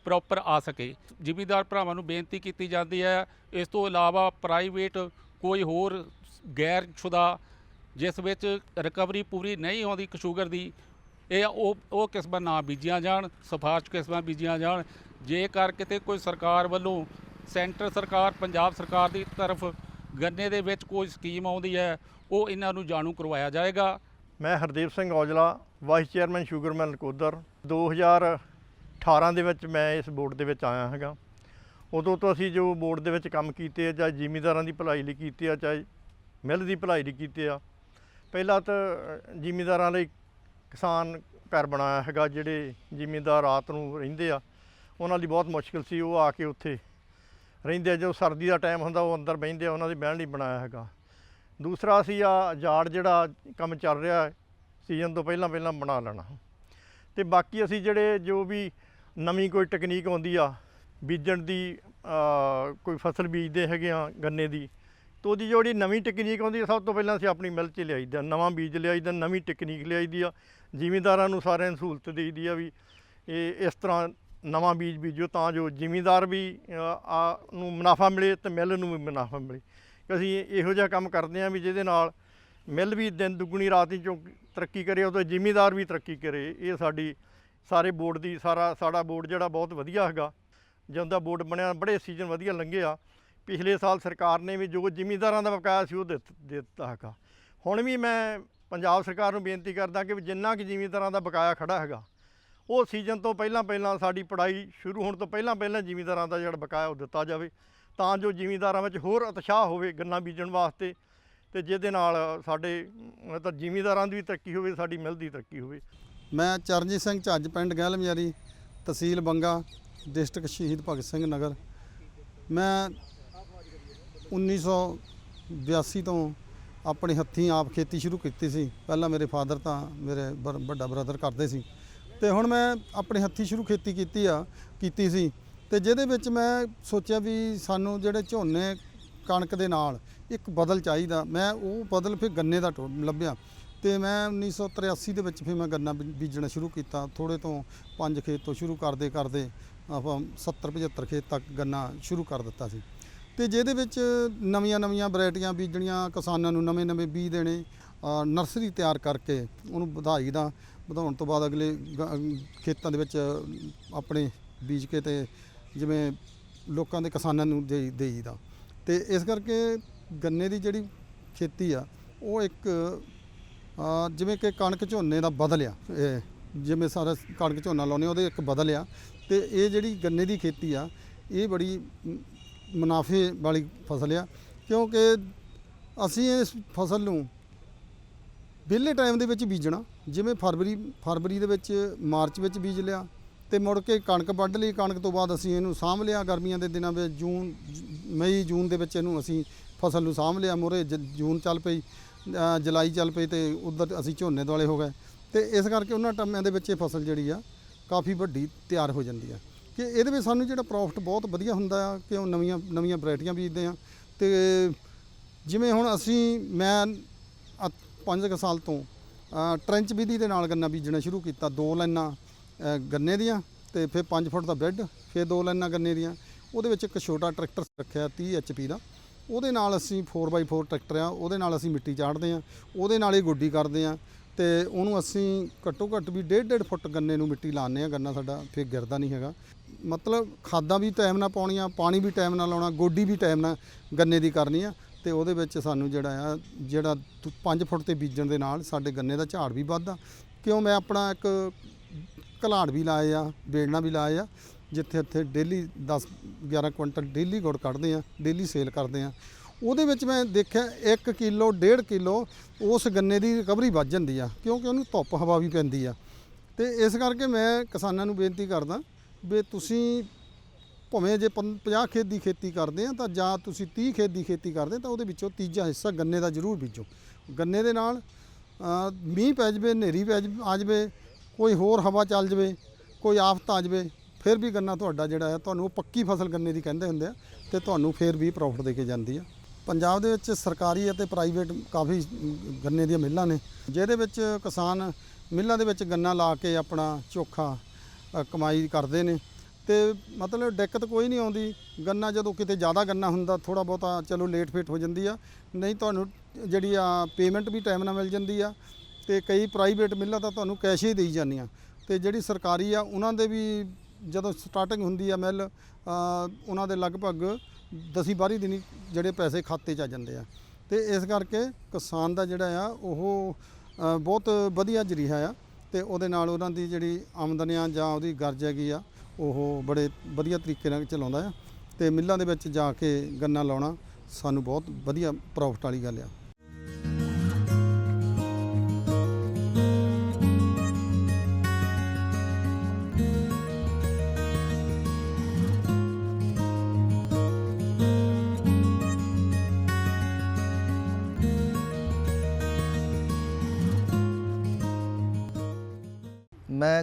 ਪ੍ਰੋਪਰ ਆ ਸਕੇ। ਜ਼ਿਮੀਦਾਰ ਭਰਾਵਾਂ ਨੂੰ ਬੇਨਤੀ ਕੀਤੀ ਜਾਂਦੀ ਹੈ, ਇਸ ਤੋਂ ਇਲਾਵਾ ਪ੍ਰਾਈਵੇਟ ਕੋਈ ਹੋਰ ਗੈਰ ਸ਼ੁਦਾ ਜਿਸ ਵਿੱਚ ਰਿਕਵਰੀ ਪੂਰੀ ਨਹੀਂ ਆਉਂਦੀ ਸ਼ੂਗਰ ਦੀ ਇਹ ਉਹ ਉਹ ਕਿਸਮਾਂ ਨਾ ਬੀਜੀਆਂ ਜਾਣ ਸਿਫਾਰਿਸ਼ ਕਿਸਮਾਂ ਬੀਜੀਆਂ ਜਾਣ। ਜੇਕਰ ਕਿਤੇ ਕੋਈ ਸਰਕਾਰ ਵੱਲੋਂ ਸੈਂਟਰ ਸਰਕਾਰ ਪੰਜਾਬ ਸਰਕਾਰ ਦੀ ਤਰਫ ਗੰਨੇ ਦੇ ਵਿੱਚ ਕੋਈ ਸਕੀਮ ਆਉਂਦੀ ਹੈ ਉਹ ਇਹਨਾਂ ਨੂੰ ਜਾਣੂ ਕਰਵਾਇਆ ਜਾਏਗਾ। ਮੈਂ Hardeep Singh Aujla vice chairman sugar mill Nakodar 2018 ਦੇ ਵਿੱਚ ਮੈਂ ਇਸ ਬੋਰਡ ਦੇ ਵਿੱਚ ਆਇਆ ਹੈਗਾ। ਉਦੋਂ ਤੋਂ ਅਸੀਂ ਜੋ ਬੋਰਡ ਦੇ ਵਿੱਚ ਕੰਮ ਕੀਤੇ ਆ ਚਾਹੇ ਜ਼ਿਮੀਂਦਾਰਾਂ ਦੀ ਭਲਾਈ ਲਈ ਕੀਤੇ ਆ ਚਾਹੇ ਮਿਲ ਦੀ ਭਲਾਈ ਲਈ ਕੀਤੇ ਆ ਪਹਿਲਾਂ ਤਾਂ ਅ, ਜ਼ਿਮੀਂਦਾਰਾਂ ਲਈ ਕਿਸਾਨ ਘਰ ਬਣਾਇਆ ਹੈਗਾ, ਜਿਹੜੇ ਜ਼ਿਮੀਂਦਾਰ ਰਾਤ ਨੂੰ ਰਹਿੰਦੇ ਆ, ਉਹਨਾਂ ਲਈ ਬਹੁਤ ਮੁਸ਼ਕਲ ਸੀ ਉਹ ਆ ਕੇ ਉੱਥੇ ਰਹਿੰਦੇ ਆ। ਜੋ ਸਰਦੀ ਦਾ ਟਾਈਮ ਹੁੰਦਾ, ਉਹ ਅੰਦਰ ਬਹਿੰਦੇ ਆ, ਉਹਨਾਂ ਦੇ ਬਹਿਣ ਲਈ ਬਣਾਇਆ ਹੈਗਾ। ਦੂਸਰਾ ਸੀ ਆ ਜਾੜ ਜਿਹੜਾ ਕੰਮ ਚੱਲ ਰਿਹਾ ਸੀਜ਼ਨ ਤੋਂ ਪਹਿਲਾਂ ਪਹਿਲਾਂ ਬਣਾ ਲੈਣਾ। ਤੇ ਬਾਕੀ ਅਸੀਂ ਜਿਹੜੇ ਜੋ ਵੀ ਨਵੀਂ ਕੋਈ ਟੈਕਨੀਕ ਆਉਂਦੀ ਆ, ਬੀਜਣ ਦੀ ਕੋਈ ਫਸਲ ਬੀਜਦੇ ਹੈਗੇ ਆ ਗੰਨੇ ਦੀ, ਤੇ ਉਹਦੀ ਜਿਹੜੀ ਨਵੀਂ ਟੈਕਨੀਕ ਆਉਂਦੀ ਆ, ਸਭ ਤੋਂ ਪਹਿਲਾਂ ਅਸੀਂ ਆਪਣੀ ਮਿਲ 'ਚ ਲਿਆਈਦਾ ਨਵਾਂ ਬੀਜ ਲਿਆਈਦਾ ਨਵੀਂ ਟੈਕਨੀਕ ਲਿਆਈਦੀ ਆ। ਜ਼ਿਮੀਂਦਾਰਾਂ ਨੂੰ ਸਾਰਿਆਂ ਨੂੰ ਸਹੂਲਤ ਦੇਈਦੀ ਆ ਵੀ ਇਹ ਇਸ ਤਰ੍ਹਾਂ ਨਵਾਂ ਬੀਜ ਬੀਜੋ ਤਾਂ ਜੋ ਜ਼ਿਮੀਂਦਾਰ ਵੀ ਆ ਨੂੰ ਮੁਨਾਫਾ ਮਿਲੇ ਤੇ ਮਿੱਲ ਨੂੰ ਵੀ ਮੁਨਾਫਾ ਮਿਲੇ। ਅਸੀਂ ਇਹੋ ਜਿਹਾ ਕੰਮ ਕਰਦੇ ਹਾਂ ਵੀ ਜਿਹਦੇ ਨਾਲ ਮਿੱਲ ਵੀ ਦਿਨ ਦੁੱਗਣੀ ਰਾਤ ਹੀ ਚੋਂ ਤਰੱਕੀ ਕਰੇ, ਉਹਦੇ ਜ਼ਿਮੀਂਦਾਰ ਵੀ ਤਰੱਕੀ ਕਰੇ। ਇਹ ਸਾਡੀ ਸਾਰੇ ਬੋਰਡ ਦੀ ਸਾਰਾ, ਸਾਡਾ ਬੋਰਡ ਜਿਹੜਾ ਬਹੁਤ ਵਧੀਆ ਹੈਗਾ। ਜਦੋਂ ਦਾ ਬੋਰਡ ਬਣਿਆ, ਬੜੇ ਸੀਜ਼ਨ ਵਧੀਆ ਲੰਘੇ ਆ। ਪਿਛਲੇ ਸਾਲ ਸਰਕਾਰ ਨੇ ਵੀ ਜੋ ਜ਼ਿਮੀਂਦਾਰਾਂ ਦਾ ਬਕਾਇਆ ਸੀ ਉਹ ਦਿੱਤਾ ਹੈਗਾ। ਹੁਣ ਵੀ ਮੈਂ ਪੰਜਾਬ ਸਰਕਾਰ ਨੂੰ ਬੇਨਤੀ ਕਰਦਾ ਕਿ ਵੀ ਜਿੰਨਾ ਕਿ ਜ਼ਿਮੀਂਦਾਰਾਂ ਦਾ ਬਕਾਇਆ ਖੜਾ ਹੈਗਾ, ਉਹ ਸੀਜ਼ਨ ਤੋਂ ਪਹਿਲਾਂ ਪਹਿਲਾਂ ਸਾਡੀ ਪੜਾਈ ਸ਼ੁਰੂ ਹੋਣ ਤੋਂ ਪਹਿਲਾਂ ਪਹਿਲਾਂ ਜ਼ਿਮੀਂਦਾਰਾਂ ਦਾ ਜਿਹੜਾ ਬਕਾਇਆ ਉਹ ਦਿੱਤਾ ਜਾਵੇ, ਤਾਂ ਜੋ ਜ਼ਿਮੀਂਦਾਰਾਂ ਵਿੱਚ ਹੋਰ ਉਤਸ਼ਾਹ ਹੋਵੇ ਗੰਨਾ ਬੀਜਣ ਵਾਸਤੇ ਤੇ ਜਿਹਦੇ ਨਾਲ ਸਾਡੇ, ਮਤਲਬ ਜ਼ਿਮੀਂਦਾਰਾਂ ਦੀ ਵੀ ਤਰੱਕੀ ਹੋਵੇ, ਸਾਡੀ ਮਿਲ ਦੀ ਤਰੱਕੀ ਹੋਵੇ। ਮੈਂ ਚਰਨਜੀਤ ਸਿੰਘ ਝੱਜ ਪਿੰਡ ਗਹਿਲ ਤਹਿਸੀਲ ਬੰਗਾ, ਡਿਸਟ੍ਰਿਕਟ ਸ਼ਹੀਦ ਭਗਤ ਸਿੰਘ ਨਗਰ। ਮੈਂ 1982 ਤੋਂ ਆਪਣੇ ਹੱਥੀਂ ਆਪ ਖੇਤੀ ਸ਼ੁਰੂ ਕੀਤੀ ਸੀ। ਪਹਿਲਾਂ ਮੇਰੇ ਫਾਦਰ ਤਾਂ ਮੇਰੇ ਬਰ- ਵੱਡਾ ਬ੍ਰਦਰ ਕਰਦੇ ਸੀ। ਤੇ ਹੁਣ ਮੈਂ ਆਪਣੇ ਹੱਥੀਂ ਸ਼ੁਰੂ ਖੇਤੀ ਕੀਤੀ ਆ, ਕੀਤੀ ਸੀ। ਤੇ ਜਿਹਦੇ ਵਿੱਚ ਮੈਂ ਸੋਚਿਆ ਵੀ ਸਾਨੂੰ ਜਿਹੜੇ ਝੋਨੇ ਕਣਕ ਦੇ ਨਾਲ ਇੱਕ ਬਦਲ ਚਾਹੀਦਾ, ਮੈਂ ਉਹ ਬਦਲ ਫਿਰ ਗੰਨੇ ਦਾ ਟੋ- ਲੱਭਿਆ। ਤੇ ਮੈਂ 1983 ਦੇ ਵਿੱਚ ਫਿਰ ਮੈਂ ਗੰਨਾ ਬੀ- ਬੀਜਣਾ ਸ਼ੁਰੂ ਕੀਤਾ। ਥੋੜੇ ਤੋਂ ਪੰਜ ਖੇਤ ਤੋਂ ਸ਼ੁਰੂ ਕਰਦੇ ਕਰਦੇ ਆਪਾਂ 70 75 ਖੇਤ ਤੱਕ ਗੰਨਾ ਸ਼ੁਰੂ ਕਰ ਦਿੱਤਾ ਸੀ। ਤੇ ਜਿਹਦੇ ਵਿੱਚ ਨਵੀਆਂ ਨਵੀਆਂ ਵੈਰਾਈਟੀਆਂ ਬੀਜਣੀਆਂ ਕਿਸਾਨਾਂ ਨੂੰ ਨਵੇਂ ਨਵੇਂ ਬੀਜ ਦੇਣੇ ਨਰਸਰੀ ਤਿਆਰ ਕਰਕੇ ਉਹਨੂੰ ਵਧਾਈ ਦਾ, ਵਧਾਉਣ ਤੋਂ ਬਾਅਦ ਅਗਲੇ ਗ- ਖੇਤਾਂ ਦੇ ਵਿੱਚ ਆਪਣੇ ਬੀਜ ਕੇ ਤੇ ਜਿਵੇਂ ਲੋਕਾਂ ਦੇ ਕਿਸਾਨਾਂ ਨੂੰ ਦੇ। ਦੇਈਦਾ ਤੇ ਇਸ ਕਰਕੇ ਗੰਨੇ ਦੀ ਜਿਹੜੀ ਖੇਤੀ ਆ, ਉਹ ਇੱਕ ਜਿਵੇਂ ਕਿ ਕਣਕ ਝੋਨੇ ਦਾ ਬਦਲ ਆ ਜਿਵੇਂ ਸਾਰਾ ਕਣਕ ਝੋਨਾ ਲਾਉਂਦੇ ਉਹਦੇ ਇੱਕ ਬਦਲ ਆ ਤੇ ਇਹ ਜਿਹੜੀ ਗੰਨੇ ਦੀ ਖੇਤੀ ਆ, ਇਹ ਬੜੀ ਮੁਨਾਫੇ ਵਾਲੀ ਫਸਲ ਆ, ਕਿਉਂਕਿ ਅਸੀਂ ਇਸ ਫਸਲ ਨੂੰ ਵਿਹਲੇ ਟਾਈਮ ਦੇ ਵਿੱਚ ਬੀਜਣਾ, ਜਿਵੇਂ ਫਰਵਰੀ ਫਰਵਰੀ ਦੇ ਵਿੱਚ ਮਾਰਚ ਵਿੱਚ ਬੀਜ ਲਿਆ ਤੇ ਮੁੜ ਕੇ ਕਣਕ ਵੱਢ ਲਈ, ਕਣਕ ਤੋਂ ਬਾਅਦ ਅਸੀਂ ਇਹਨੂੰ ਸਾਂਭ ਲਿਆ ਗਰਮੀਆਂ ਦੇ ਦਿਨਾਂ ਵਿੱਚ, ਜੂਨ, ਜ- ਮਈ, ਜੂਨ ਦੇ ਵਿੱਚ ਇਹਨੂੰ ਅਸੀਂ ਫਸਲ ਨੂੰ ਸਾਂਭ ਲਿਆ ਮੋਰੇ ਜੂਨ ਚੱਲ ਪਈ ਜੁਲਾਈ ਚੱਲ ਪਈ ਤੇ ਉਧਰ ਅਸੀਂ ਝੋਨੇ ਦੁਆਲੇ ਹੋ ਗਏ। ਤੇ ਇਸ ਕਰਕੇ ਉਹਨਾਂ ਟਾਈਮਾਂ ਦੇ ਵਿੱਚ ਇਹ ਫਸਲ ਜਿਹੜੀ ਆ ਕਾਫੀ ਵੱਡੀ ਤਿਆਰ ਹੋ ਜਾਂਦੀ ਆ। ਕਿ ਇਹਦੇ ਵਿੱਚ ਸਾਨੂੰ ਜਿਹੜਾ ਪ੍ਰੋਫਿਟ ਬਹੁਤ ਵਧੀਆ ਹੁੰਦਾ ਆ ਕਿ ਉਹ ਨਵੀਆਂ ਨਵੀਆਂ ਵੈਰਾਈਟੀਆਂ ਬੀਜਦੇ ਆ। ਤੇ ਜਿਵੇਂ ਹੁਣ ਅਸੀਂ ਮੈਂ ਅ- ਪੰਜ ਕੁ ਸਾਲ ਤੋਂ ਅ, ਟ੍ਰੈਂਚ ਵਿਧੀ ਦੇ ਨਾਲ ਗੰਨਾ ਬੀਜਣਾ ਸ਼ੁਰੂ ਕੀਤਾ ਦੋ ਲਾਈਨਾਂ ਗੰਨੇ ਦੀਆਂ ਤੇ ਫਿਰ 5 ਫੁੱਟ ਦਾ ਬੈੱਡ ਫਿਰ ਦੋ ਲਾਈਨਾਂ ਗੰਨੇ ਦੀਆਂ। ਉਹਦੇ ਵਿੱਚ ਇੱਕ ਛੋਟਾ ਟਰੈਕਟਰ ਰੱਖਿਆ 30 ਐਚਪੀ ਦਾ। ਉਹਦੇ ਨਾਲ ਅਸੀਂ 4x4 ਟਰੈਕਟਰ ਆ ਉਹਦੇ ਨਾਲ ਅਸੀਂ ਮਿੱਟੀ ਚਾੜਦੇ ਆ ਉਹਦੇ ਨਾਲ ਹੀ ਗੋਡੀ ਕਰਦੇ ਆ। ਤੇ ਉਹਨੂੰ ਅਸੀਂ ਘੱਟੋ ਘੱਟ ਵੀ 1.5 ਫੁੱਟ ਗੰਨੇ ਨੂੰ ਮਿੱਟੀ ਲਾਉਂਦੇ ਆ ਗੰਨਾ ਸਾਡਾ ਫਿਰ ਗਿਰਦਾ ਨਹੀਂ ਹੈਗਾ। ਮਤਲਬ ਖਾਦਾਂ ਵੀ ਟਾਈਮ ਨਾਲ ਪਾਉਣੀਆਂ, ਪਾਣੀ ਵੀ ਟਾਈਮ ਨਾਲ ਲਾਉਣਾ, ਗੋਡੀ ਵੀ ਟਾਈਮ ਨਾਲ ਗੰਨੇ ਦੀ ਕਰਨੀ ਆ ਤੇ ਉਹਦੇ ਵਿੱਚ ਸਾਨੂੰ ਜਿਹੜਾ ਆ, ਜਿਹੜਾ 5 ਫੁੱਟ ਤੇ ਬੀਜਣ ਦੇ ਨਾਲ ਸਾਡੇ ਗੰਨੇ ਦਾ ਝਾੜ ਵੀ ਵੱਧਦਾ। ਕਿਉਂ ਮੈਂ ਆਪਣਾ ਇੱਕ ਘਲਾੜ ਵੀ ਲਾਏ ਆ ਬੇੜਨਾ ਵੀ ਲਾਏ ਆ, ਜਿੱਥੇ ਇੱਥੇ ਡੇਲੀ 10 11 ਕੁਇੰਟਲ ਡੇਲੀ ਗੁੜ ਕੱਢਦੇ ਆ, ਡੇਲੀ ਸੇਲ ਕਰਦੇ ਆ। ਉਹਦੇ ਵਿੱਚ ਮੈਂ ਦੇਖਿਆ 1 ਕਿਲੋ 1.5 ਕਿਲੋ ਉਸ ਗੰਨੇ ਦੀ ਰਿਕਵਰੀ ਵੱਧ ਜਾਂਦੀ ਆ, ਕਿਉਂਕਿ ਉਹਨੂੰ ਧੁੱਪ ਹਵਾ ਵੀ ਪੈਂਦੀ ਆ। ਤੇ ਇਸ ਕਰਕੇ ਮੈਂ ਕਿਸਾਨਾਂ ਨੂੰ ਬੇਨਤੀ ਕਰਦਾ ਵੀ ਤੁਸੀਂ ਭਾਵੇਂ ਜੇ 50 ਖੇਤ ਦੀ ਖੇਤੀ ਕਰਦੇ ਆ ਤਾਂ ਜਾਂ ਤੁਸੀਂ 30 ਖੇਤ ਦੀ ਖੇਤੀ ਕਰਦੇ ਤਾਂ ਉਹਦੇ ਵਿੱਚੋਂ ਤੀਜਾ ਹਿੱਸਾ ਗੰਨੇ ਦਾ ਜ਼ਰੂਰ ਬੀਜੋ। ਗੰਨੇ ਦੇ ਨਾਲ ਮੀਂਹ ਪੈ ਜਵੇ, ਹਨੇਰੀ ਪੈ ਜਵੇ ਆ ਜਵੇ, ਕੋਈ ਹੋਰ ਹਵਾ ਚੱਲ ਜਵੇ, ਕੋਈ ਆਫਤ ਆ ਜਵੇ, ਫਿਰ ਵੀ ਗੰਨਾ ਤੁਹਾਡਾ ਜਿਹੜਾ ਹੈ ਤੁਹਾਨੂੰ ਉਹ ਪੱਕੀ ਫਸਲ ਗੰਨੇ ਦੀ ਕਹਿੰਦੇ ਹੁੰਦੇ ਆ ਤੇ ਤੁਹਾਨੂੰ ਫਿਰ ਵੀ ਪ੍ਰੋਫਿਟ ਦੇ ਕੇ ਜਾਂਦੀ ਆ। ਪੰਜਾਬ ਦੇ ਵਿੱਚ ਸਰਕਾਰੀ ਅਤੇ ਪ੍ਰਾਈਵੇਟ ਕਾਫੀ ਗੰਨੇ ਦੀਆਂ ਮਿੱਲਾਂ ਨੇ, ਜਿਹਦੇ ਵਿੱਚ ਕਿਸਾਨ ਮਿੱਲਾਂ ਦੇ ਵਿੱਚ ਗੰਨਾ ਲਾ ਕੇ ਆਪਣਾ ਚੋਖਾ ਕਮਾਈ ਕਰਦੇ ਨੇ। ਤੇ ਮਤਲਬ ਦਿੱਕਤ ਕੋਈ ਨਹੀਂ ਆਉਂਦੀ। ਗੰਨਾ ਜਦੋਂ ਕਿਤੇ ਜ਼ਿਆਦਾ ਗੰਨਾ ਹੁੰਦਾ ਥੋੜਾ ਬਹੁਤਾ ਚਲੋ ਲੇਟ ਫੇਟ ਹੋ ਜਾਂਦੀ ਆ। ਨਹੀਂ ਤੁਹਾਨੂੰ ਜਿਹੜੀ ਆ ਪੇਮੈਂਟ ਵੀ ਟਾਈਮ ਨਾਲ ਮਿਲ ਜਾਂਦੀ ਆ। ਤੇ ਕਈ ਪ੍ਰਾਈਵੇਟ ਮਿੱਲਾਂ ਤਾਂ ਤੁਹਾਨੂੰ ਕੈਸ਼ ਹੀ ਦੇਈ ਜਾਂਦੀਆਂ। ਤੇ ਜਿਹੜੀ ਸਰਕਾਰੀ ਆ, ਉਹਨਾਂ ਦੇ ਵੀ ਜਦੋਂ ਸਟਾਰਟਿੰਗ ਹੁੰਦੀ ਆ ਮਿੱਲ ਉਹਨਾਂ ਦੇ ਲਗਭਗ 10 12 ਦਿਨੀ ਜਿਹੜੇ ਪੈਸੇ ਖਾਤੇ 'ਚ ਆ ਜਾਂਦੇ ਆ। ਤੇ ਇਸ ਕਰਕੇ ਕਿਸਾਨ ਦਾ ਜਿਹੜਾ ਆ, ਉਹ ਬਹੁਤ ਵਧੀਆ ਜਰੀਹਾ ਆ। ਤੇ ਉਹਦੇ ਨਾਲ ਉਹਨਾਂ ਦੀ ਜਿਹੜੀ ਆਮਦਨੀਆਂ ਜਾਂ ਉਹਦੀ ਗਰਜ ਹੈਗੀ ਆ, ਉਹ ਬੜੇ ਵਧੀਆ ਤਰੀਕੇ ਨਾਲ ਚਲਾਉਂਦਾ ਆ ਤੇ ਮਿੱਲਾਂ ਦੇ ਵਿੱਚ ਜਾ ਕੇ ਗੰਨਾ ਲਾਉਣਾ ਸਾਨੂੰ ਬਹੁਤ ਵਧੀਆ ਪ੍ਰੋਫਿਟ ਵਾਲੀ ਗੱਲ ਆ।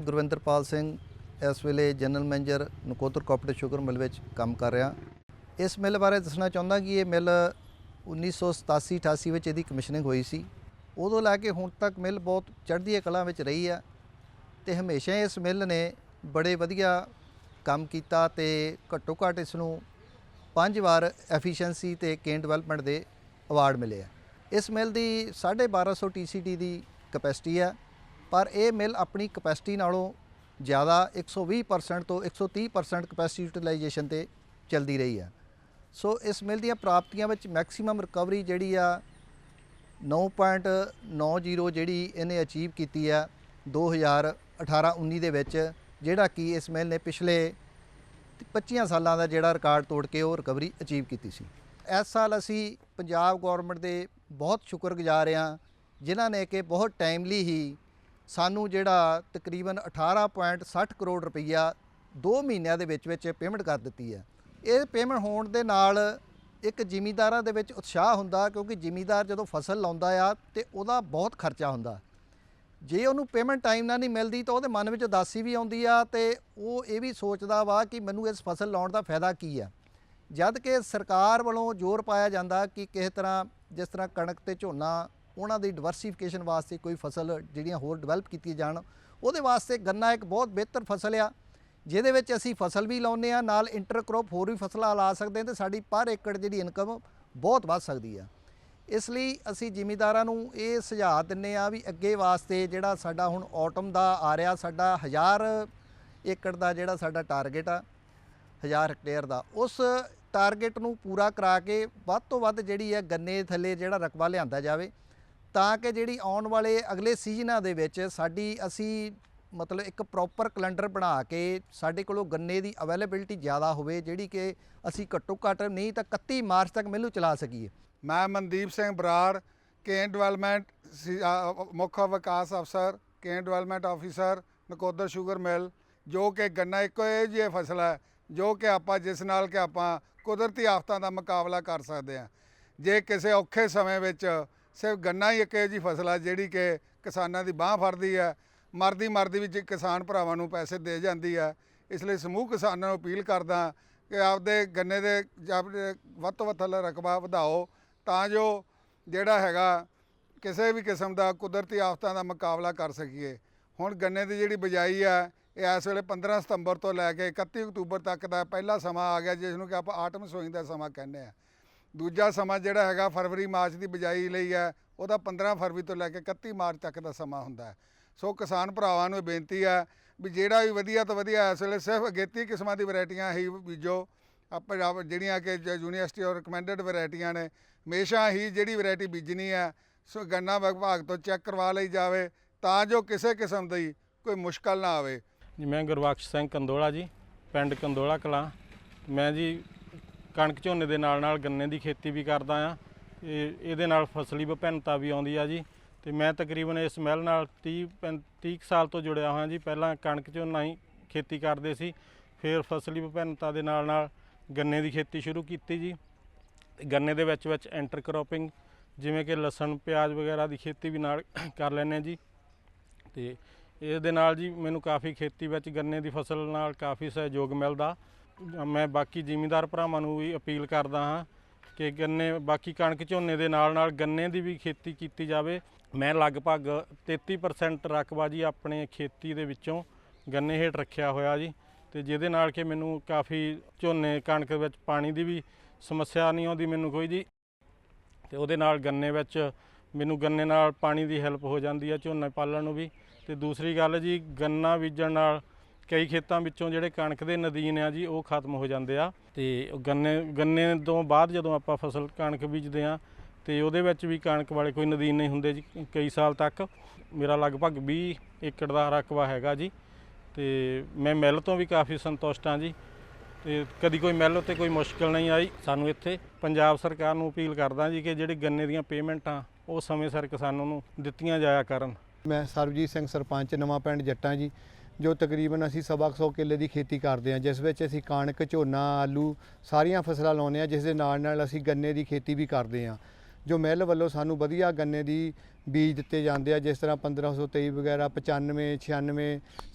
ਗੁਰਵਿੰਦਰਪਾਲ ਸਿੰਘ ਇਸ ਵੇਲੇ general manager Nakodar cooperative sugar mill ਵਿੱਚ ਕੰਮ ਕਰ ਰਿਹਾ। ਇਸ ਮਿਲ ਬਾਰੇ ਦੱਸਣਾ ਚਾਹੁੰਦਾ ਕਿ ਇਹ ਮਿਲ 1987 88 ਵਿੱਚ ਇਹਦੀ ਕਮਿਸ਼ਨਿੰਗ ਹੋਈ ਸੀ। ਉਦੋਂ ਲੈ ਕੇ ਹੁਣ ਤੱਕ ਮਿਲ ਬਹੁਤ ਚੜ੍ਹਦੀ ਕਲਾ ਵਿੱਚ ਰਹੀ ਆ ਤੇ ਹਮੇਸ਼ਾ ਇਸ ਮਿਲ ਨੇ ਬੜੇ ਵਧੀਆ ਕੰਮ ਕੀਤਾ ਤੇ ਘੱਟੋ ਘੱਟ ਇਸ ਨੂੰ ਪੰਜ ਵਾਰ ਐਫੀਸ਼ੀਐਂਸੀ ਤੇ ਕੇਨ ਡਿਵੈਲਪਮੈਂਟ ਦੇ ਅਵਾਰਡ ਮਿਲੇ ਆ। ਇਸ ਮਿਲ ਦੀ 1250 TCD ਦੀ ਕਪੈਸਿਟੀ ਆ। ਪਰ ਇਹ ਮਿਲ ਆਪਣੀ ਕਪੈਸਿਟੀ ਨਾਲੋਂ ਜ਼ਿਆਦਾ 120% ਤੋਂ 130% ਕਪੈਸਿਟੀ ਯੂਟਿਲਾਈਜੇਸ਼ਨ ਤੇ ਚੱਲਦੀ ਰਹੀ ਆ ਸੋ ਇਸ ਮਿਲ ਦੀਆਂ ਪ੍ਰਾਪਤੀਆਂ ਵਿੱਚ ਮੈਕਸਿਮਮ ਰਿਕਵਰੀ ਜਿਹੜੀ ਆ 9.90 ਜਿਹੜੀ ਇਹਨੇ ਅਚੀਵ ਕੀਤੀ ਆ 2018-19 ਦੇ ਵਿੱਚ, ਜਿਹੜਾ ਕਿ ਇਸ ਮਿਲ ਨੇ ਪਿਛਲੇ 25 ਸਾਲਾਂ ਦਾ ਜਿਹੜਾ ਰਿਕਾਰਡ ਤੋੜ ਕੇ ਉਹ ਰਿਕਵਰੀ ਅਚੀਵ ਕੀਤੀ ਸੀ। ਇਸ ਸਾਲ ਅਸੀਂ ਪੰਜਾਬ ਗਵਰਨਮੈਂਟ ਦੇ ਬਹੁਤ ਸ਼ੁਕਰਗੁਜ਼ਾਰ ਹਾਂ, ਜਿਨ੍ਹਾਂ ਨੇ ਕਿ ਬਹੁਤ ਟਾਈਮਲੀ ਹੀ ਸਾਨੂੰ ਜਿਹੜਾ ਤਕਰੀਬਨ 18.60 ਕਰੋੜ ਰੁਪਈਆ 2 ਮਹੀਨਿਆਂ ਦੇ ਵਿੱਚ ਵਿੱਚ ਪੇਮੈਂਟ ਕਰ ਦਿੱਤੀ ਹੈ। ਇਹ ਪੇਮੈਂਟ ਹੋਣ ਦੇ ਨਾਲ ਇੱਕ ਜ਼ਿਮੀਦਾਰਾਂ ਦੇ ਵਿੱਚ ਉਤਸ਼ਾਹ ਹੁੰਦਾ ਕਿਉਂਕਿ ਜ਼ਿਮੀਂਦਾਰ ਜਦੋਂ ਫਸਲ ਲਾਉਂਦਾ ਆ ਤੇ ਉਹਦਾ ਬਹੁਤ ਖਰਚਾ ਹੁੰਦਾ। ਜੇ ਉਹਨੂੰ ਪੇਮੈਂਟ ਟਾਈਮ ਨਾਲ ਨਹੀਂ ਮਿਲਦੀ ਤਾਂ ਉਹਦੇ ਮਨ ਵਿੱਚ ਉਦਾਸੀ ਵੀ ਆਉਂਦੀ ਆ ਤੇ ਉਹ ਇਹ ਵੀ ਸੋਚਦਾ ਵਾ ਕਿ ਮੈਨੂੰ ਇਸ ਫਸਲ ਲਾਉਣ ਦਾ ਫਾਇਦਾ ਕੀ ਆ। ਜਦ ਕਿ ਸਰਕਾਰ ਵੱਲੋਂ ਜ਼ੋਰ ਪਾਇਆ ਜਾਂਦਾ ਕਿ ਕਿਸੇ ਤਰ੍ਹਾਂ, ਜਿਸ ਤਰ੍ਹਾਂ ਕਣਕ ਤੇ ਝੋਨਾ ਉਹਨਾਂ ਦੀ ਡਿਵਰਸੀਫਿਕੇਸ਼ਨ ਵਾਸਤੇ ਕੋਈ ਫਸਲ ਜਿਹੜੀਆਂ ਹੋਰ ਡਿਵੈਲਪ ਕੀਤੀਆਂ ਜਾਣ, ਉਹਦੇ ਵਾਸਤੇ ਗੰਨਾ ਇੱਕ ਬਹੁਤ ਬਿਹਤਰ ਫਸਲ ਆ, ਜਿਹਦੇ ਵਿੱਚ ਅਸੀਂ ਫਸਲ ਵੀ ਲਾਉਂਦੇ ਆ ਨਾਲ ਇੰਟਰਕ੍ਰੋਪ ਹੋਰ ਵੀ ਫਸਲਾਂ ਲਾ ਸਕਦੇ ਹਾਂ ਤੇ ਸਾਡੀ ਪਰ ਏਕੜ ਜਿਹੜੀ ਇਨਕਮ ਬਹੁਤ ਵੱਧ ਸਕਦੀ ਆ। ਇਸ ਲਈ ਅਸੀਂ ਜ਼ਿਮੀਦਾਰਾਂ ਨੂੰ ਇਹ ਸੁਝਾਅ ਦਿੰਨੇ ਆ ਵੀ ਅੱਗੇ ਵਾਸਤੇ ਜਿਹੜਾ ਸਾਡਾ ਹੁਣ ਆਟਮ ਦਾ ਆ ਰਿਹਾ, ਸਾਡਾ 1000 ਏਕੜ ਦਾ ਜਿਹੜਾ ਸਾਡਾ ਟਾਰਗੇਟ ਆ 1000 ਹੈਕਟੇਅਰ ਦਾ, ਉਸ ਟਾਰਗੇਟ ਨੂੰ ਪੂਰਾ ਕਰਾ ਕੇ ਵੱਧ ਤੋਂ ਵੱਧ ਜਿਹੜੀ ਹੈ ਗੰਨੇ ਥੱਲੇ ਜਿਹੜਾ ਰਕਬਾ ਲਿਆਂਦਾ ਜਾਵੇ ਤਾਂ ਕਿ ਜਿਹੜੀ ਆਉਣ ਵਾਲੇ ਅਗਲੇ ਸੀਜ਼ਨਾਂ ਦੇ ਵਿੱਚ ਸਾਡੀ ਅਸੀਂ ਮਤਲਬ ਇੱਕ ਪ੍ਰੋਪਰ ਕੈਲੰਡਰ ਬਣਾ ਕੇ ਸਾਡੇ ਕੋਲੋਂ ਗੰਨੇ ਦੀ ਅਵੇਲੇਬਿਲਟੀ ਜ਼ਿਆਦਾ ਹੋਵੇ, ਜਿਹੜੀ ਕਿ ਅਸੀਂ ਘੱਟੋ ਘੱਟ ਨਹੀਂ ਤਾਂ 31 ਮਾਰਚ ਤੱਕ ਮਿੱਲੂ ਚਲਾ ਸਕੀਏ। ਮੈਂ ਮਨਦੀਪ ਸਿੰਘ ਬਰਾੜ, ਕੇਨ ਡਿਵੈਲਪਮੈਂਟ ਮੁੱਖ ਵਿਕਾਸ ਅਫਸਰ, cane development officer, Nakodar sugar mill, ਜੋ ਕਿ ਗੰਨਾ ਇੱਕੋ ਇਹ ਜਿਹੀ ਫਸਲ ਹੈ, ਜੋ ਕਿ ਆਪਾਂ ਜਿਸ ਨਾਲ ਕਿ ਆਪਾਂ ਕੁਦਰਤੀ ਆਫਤਾਂ ਦਾ ਮੁਕਾਬਲਾ ਕਰ ਸਕਦੇ ਹਾਂ। ਜੇ ਕਿਸੇ ਔਖੇ ਸਮੇਂ ਵਿੱਚ ਸਿਰਫ ਗੰਨਾ ਹੀ ਇੱਕ ਇਹੋ ਜਿਹੀ ਫਸਲ ਆ ਜਿਹੜੀ ਕਿ ਕਿਸਾਨਾਂ ਦੀ ਬਾਹ ਫੜਦੀ ਹੈ ਮਰਦੀ ਮਰਦੀ ਵਿੱਚ ਕਿਸਾਨ ਭਰਾਵਾਂ ਨੂੰ ਪੈਸੇ ਦੇ ਜਾਂਦੀ ਹੈ ਇਸ ਲਈ ਸਮੂਹ ਕਿਸਾਨਾਂ ਨੂੰ ਅਪੀਲ ਕਰਦਾ ਕਿ ਆਪਦੇ ਗੰਨੇ ਦੇ ਵੱਧ ਤੋਂ ਵੱਧ ਰਕਬਾ ਵਧਾਓ ਤਾਂ ਜੋ ਜਿਹੜਾ ਹੈਗਾ ਕਿਸੇ ਵੀ ਕਿਸਮ ਦਾ ਕੁਦਰਤੀ ਆਫਤਾਂ ਦਾ ਮੁਕਾਬਲਾ ਕਰ ਸਕੀਏ। ਹੁਣ ਗੰਨੇ ਦੀ ਜਿਹੜੀ ਬਿਜਾਈ ਆ, ਇਹ ਇਸ ਵੇਲੇ 15 ਸਤੰਬਰ ਤੋਂ ਲੈ ਕੇ 31 ਅਕਤੂਬਰ ਤੱਕ ਦਾ ਪਹਿਲਾ ਸਮਾਂ ਆ ਗਿਆ, ਜਿਸ ਨੂੰ ਕਿ ਆਪਾਂ ਆਟਮ ਸੋਇੰਗ ਦਾ ਸਮਾਂ ਕਹਿੰਦੇ ਆ। ਦੂਜਾ ਸਮਾਂ ਜਿਹੜਾ ਹੈਗਾ ਫਰਵਰੀ, ਮਾਰਚ ਦੀ ਬਿਜਾਈ ਲਈ ਹੈ, ਉਹਦਾ 15 ਫਰਵਰੀ ਤੋਂ ਲੈ ਕੇ 31 ਮਾਰਚ ਤੱਕ ਦਾ ਸਮਾਂ ਹੁੰਦਾ ਹੈ। ਸੋ ਕਿਸਾਨ ਭਰਾਵਾਂ ਨੂੰ ਬੇਨਤੀ ਹੈ ਵੀ ਜਿਹੜਾ ਵੀ ਵਧੀਆ ਤੋਂ ਵਧੀਆ ਇਸ ਵੇਲੇ ਸਿਰਫ ਅਗੇਤੀ ਕਿਸਮਾਂ ਦੀ ਵੈਰਾਈਟੀਆਂ ਹੀ ਬੀਜੋ। ਆਪਾਂ ਆਪ- ਜਿਹੜੀਆਂ ਕਿ ਜ- ਯੂਨੀਵਰਸਿਟੀ ਔਰ ਰਿਕਮੈਂਡਡ ਵੈਰਾਈਟੀਆਂ ਨੇ, ਹਮੇਸ਼ਾ ਹੀ ਜਿਹੜੀ ਵੈਰਾਈਟੀ ਬੀਜਣੀ ਹੈ, ਸੋ ਗੰਨਾ ਵਿਭਾਗ ਤੋਂ ਚੈੱਕ ਕਰਵਾ ਲਈ ਜਾਵੇ, ਤਾਂ ਜੋ ਕਿਸੇ ਕਿਸਮ ਦੀ ਕੋਈ ਮੁਸ਼ਕਲ ਨਾ ਆਵੇ। ਜੀ, ਮੈਂ ਗੁਰਬਖਸ਼ ਸਿੰਘ ਕੰਦੋਲਾ ਜੀ, ਪਿੰਡ ਕੰਦੋਲਾ ਕਲਾਂ। ਮੈਂ ਜੀ ਕਣਕ ਝੋਨੇ ਦੇ ਨਾਲ ਨਾਲ ਗੰਨੇ ਦੀ ਖੇਤੀ ਵੀ ਕਰਦਾ ਆ ਇਹ ਇਹਦੇ ਨਾਲ ਫਸਲੀ ਵਿਭਿੰਨਤਾ ਵੀ ਆਉਂਦੀ ਆ ਜੀ। ਤੇ ਮੈਂ ਤਕਰੀਬਨ ਇਸ ਮਹਿਲ ਨਾਲ 30 35 ਕੁ ਸਾਲ ਤੋਂ ਜੁੜਿਆ ਹੋਇਆ ਜੀ। ਪਹਿਲਾਂ ਕਣਕ ਝੋਨਾ ਹੀ ਖੇਤੀ ਕਰਦੇ ਸੀ। ਫਿਰ ਫਸਲੀ ਵਿਭਿੰਨਤਾ ਦੇ ਨਾਲ ਨਾਲ ਗੰਨੇ ਦੀ ਖੇਤੀ ਸ਼ੁਰੂ ਕੀਤੀ ਜੀ। ਤੇ ਗੰਨੇ ਦੇ ਵਿੱਚ ਵਿੱਚ ਐਂਟਰ ਕ੍ਰੋਪਿੰਗ, ਜਿਵੇਂ ਕਿ ਲਸਣ, ਪਿਆਜ਼ ਵਗੈਰਾ ਦੀ ਖੇਤੀ ਵੀ ਨਾਲ ਕਰ ਲੈਂਦੇ ਹਾਂ ਜੀ। ਤੇ ਇਹਦੇ ਨਾਲ ਜੀ ਮੈਨੂੰ ਕਾਫੀ ਖੇਤੀ ਵਿੱਚ ਗੰਨੇ ਦੀ ਫਸਲ ਨਾਲ ਕਾਫੀ ਸਹਿਯੋਗ ਮਿਲਦਾ। ਮੈਂ ਬਾਕੀ ਜ਼ਿਮੀਂਦਾਰ ਭਰਾਵਾਂ ਨੂੰ ਵੀ ਅਪੀਲ ਕਰਦਾ ਹਾਂ ਕਿ ਗੰਨੇ, ਬਾਕੀ ਕਣਕ ਝੋਨੇ ਦੇ ਨਾਲ ਨਾਲ ਗੰਨੇ ਦੀ ਵੀ ਖੇਤੀ ਕੀਤੀ ਜਾਵੇ। ਮੈਂ ਲਗਭਗ 33% ਰਕਬਾ ਜੀ ਆਪਣੇ ਖੇਤੀ ਦੇ ਵਿੱਚੋਂ ਗੰਨੇ ਹੇਠ ਰੱਖਿਆ ਹੋਇਆ ਜੀ। ਤੇ ਜਿਹਦੇ ਨਾਲ ਕਿ ਮੈਨੂੰ ਕਾਫੀ ਝੋਨੇ, ਕਣਕ ਵਿੱਚ ਪਾਣੀ ਦੀ ਵੀ ਸਮੱਸਿਆ ਨਹੀਂ ਆਉਂਦੀ ਮੈਨੂੰ ਕੋਈ ਜੀ। ਤੇ ਉਹਦੇ ਨਾਲ ਗੰਨੇ ਵਿੱਚ ਮੈਨੂੰ ਗੰਨੇ ਨਾਲ ਪਾਣੀ ਦੀ ਹੈਲਪ ਹੋ ਜਾਂਦੀ ਹੈ ਝੋਨਾ ਪਾਲਣ ਨੂੰ ਵੀ। ਤੇ ਦੂਸਰੀ ਗੱਲ ਜੀ, ਗੰਨਾ ਬੀਜਣ ਨਾਲ ਕਈ ਖੇਤਾਂ ਵਿੱਚੋਂ ਜਿਹੜੇ ਕਣਕ ਦੇ ਨਦੀਨ ਆ ਜੀ, ਉਹ ਖਤਮ ਹੋ ਜਾਂਦੇ ਆ ਤੇ ਗੰਨੇ ਗੰਨੇ ਤੋਂ ਬਾਅਦ ਜਦੋਂ ਆਪਾਂ ਫਸਲ ਕਣਕ ਬੀਜਦੇ ਆ ਤੇ ਉਹਦੇ ਵਿੱਚ ਵੀ ਕਣਕ ਵਾਲੇ ਕੋਈ ਨਦੀਨ ਨਹੀਂ ਹੁੰਦੇ ਜੀ, ਕਈ ਸਾਲ ਤੱਕ। ਮੇਰਾ ਲਗਭਗ 20 ਏਕੜ ਦਾ ਰਕਬਾ ਹੈਗਾ ਜੀ ਤੇ ਮੈਂ ਮਿੱਲ ਤੋਂ ਵੀ ਕਾਫੀ ਸੰਤੁਸ਼ਟ ਹਾਂ ਜੀ ਤੇ ਕਦੀ ਕੋਈ ਮਿੱਲ ਉੱਤੇ ਕੋਈ ਮੁਸ਼ਕਲ ਨਹੀਂ ਆਈ। ਸਾਨੂੰ ਇੱਥੇ ਪੰਜਾਬ ਸਰਕਾਰ ਨੂੰ ਅਪੀਲ ਕਰਦਾ ਜੀ ਕਿ ਜਿਹੜੇ ਗੰਨੇ ਦੀਆਂ ਪੇਮੈਂਟਾਂ, ਉਹ ਸਮੇਂ ਸਿਰ ਕਿਸਾਨਾਂ ਨੂੰ ਦਿੱਤੀਆਂ ਜਾਇਆ ਕਰਨ। ਮੈਂ ਸਰਬਜੀਤ ਸਿੰਘ ਸਰਪੰਚ, ਨਵਾਂ ਪਿੰਡ ਜੱਟਾਂ ਜੀ। ਜੋ ਤਕਰੀਬਨ ਅਸੀਂ ਸਵਾ ਕੁ ਸੌ ਕਿੱਲੇ ਦੀ ਖੇਤੀ ਕਰਦੇ ਹਾਂ, ਜਿਸ ਵਿੱਚ ਅਸੀਂ ਕਣਕ, ਝੋਨਾ, ਆਲੂ ਸਾਰੀਆਂ ਫਸਲਾਂ ਲਾਉਂਦੇ ਹਾਂ, ਜਿਸ ਦੇ ਨਾਲ ਨਾਲ ਅਸੀਂ ਗੰਨੇ ਦੀ ਖੇਤੀ ਵੀ ਕਰਦੇ ਹਾਂ। ਜੋ ਮਿੱਲ ਵੱਲੋਂ ਸਾਨੂੰ ਵਧੀਆ ਗੰਨੇ ਦੀ ਬੀਜ ਦਿੱਤੇ ਜਾਂਦੇ ਆ, ਜਿਸ ਤਰ੍ਹਾਂ 1523 ਵਗੈਰਾ 95 96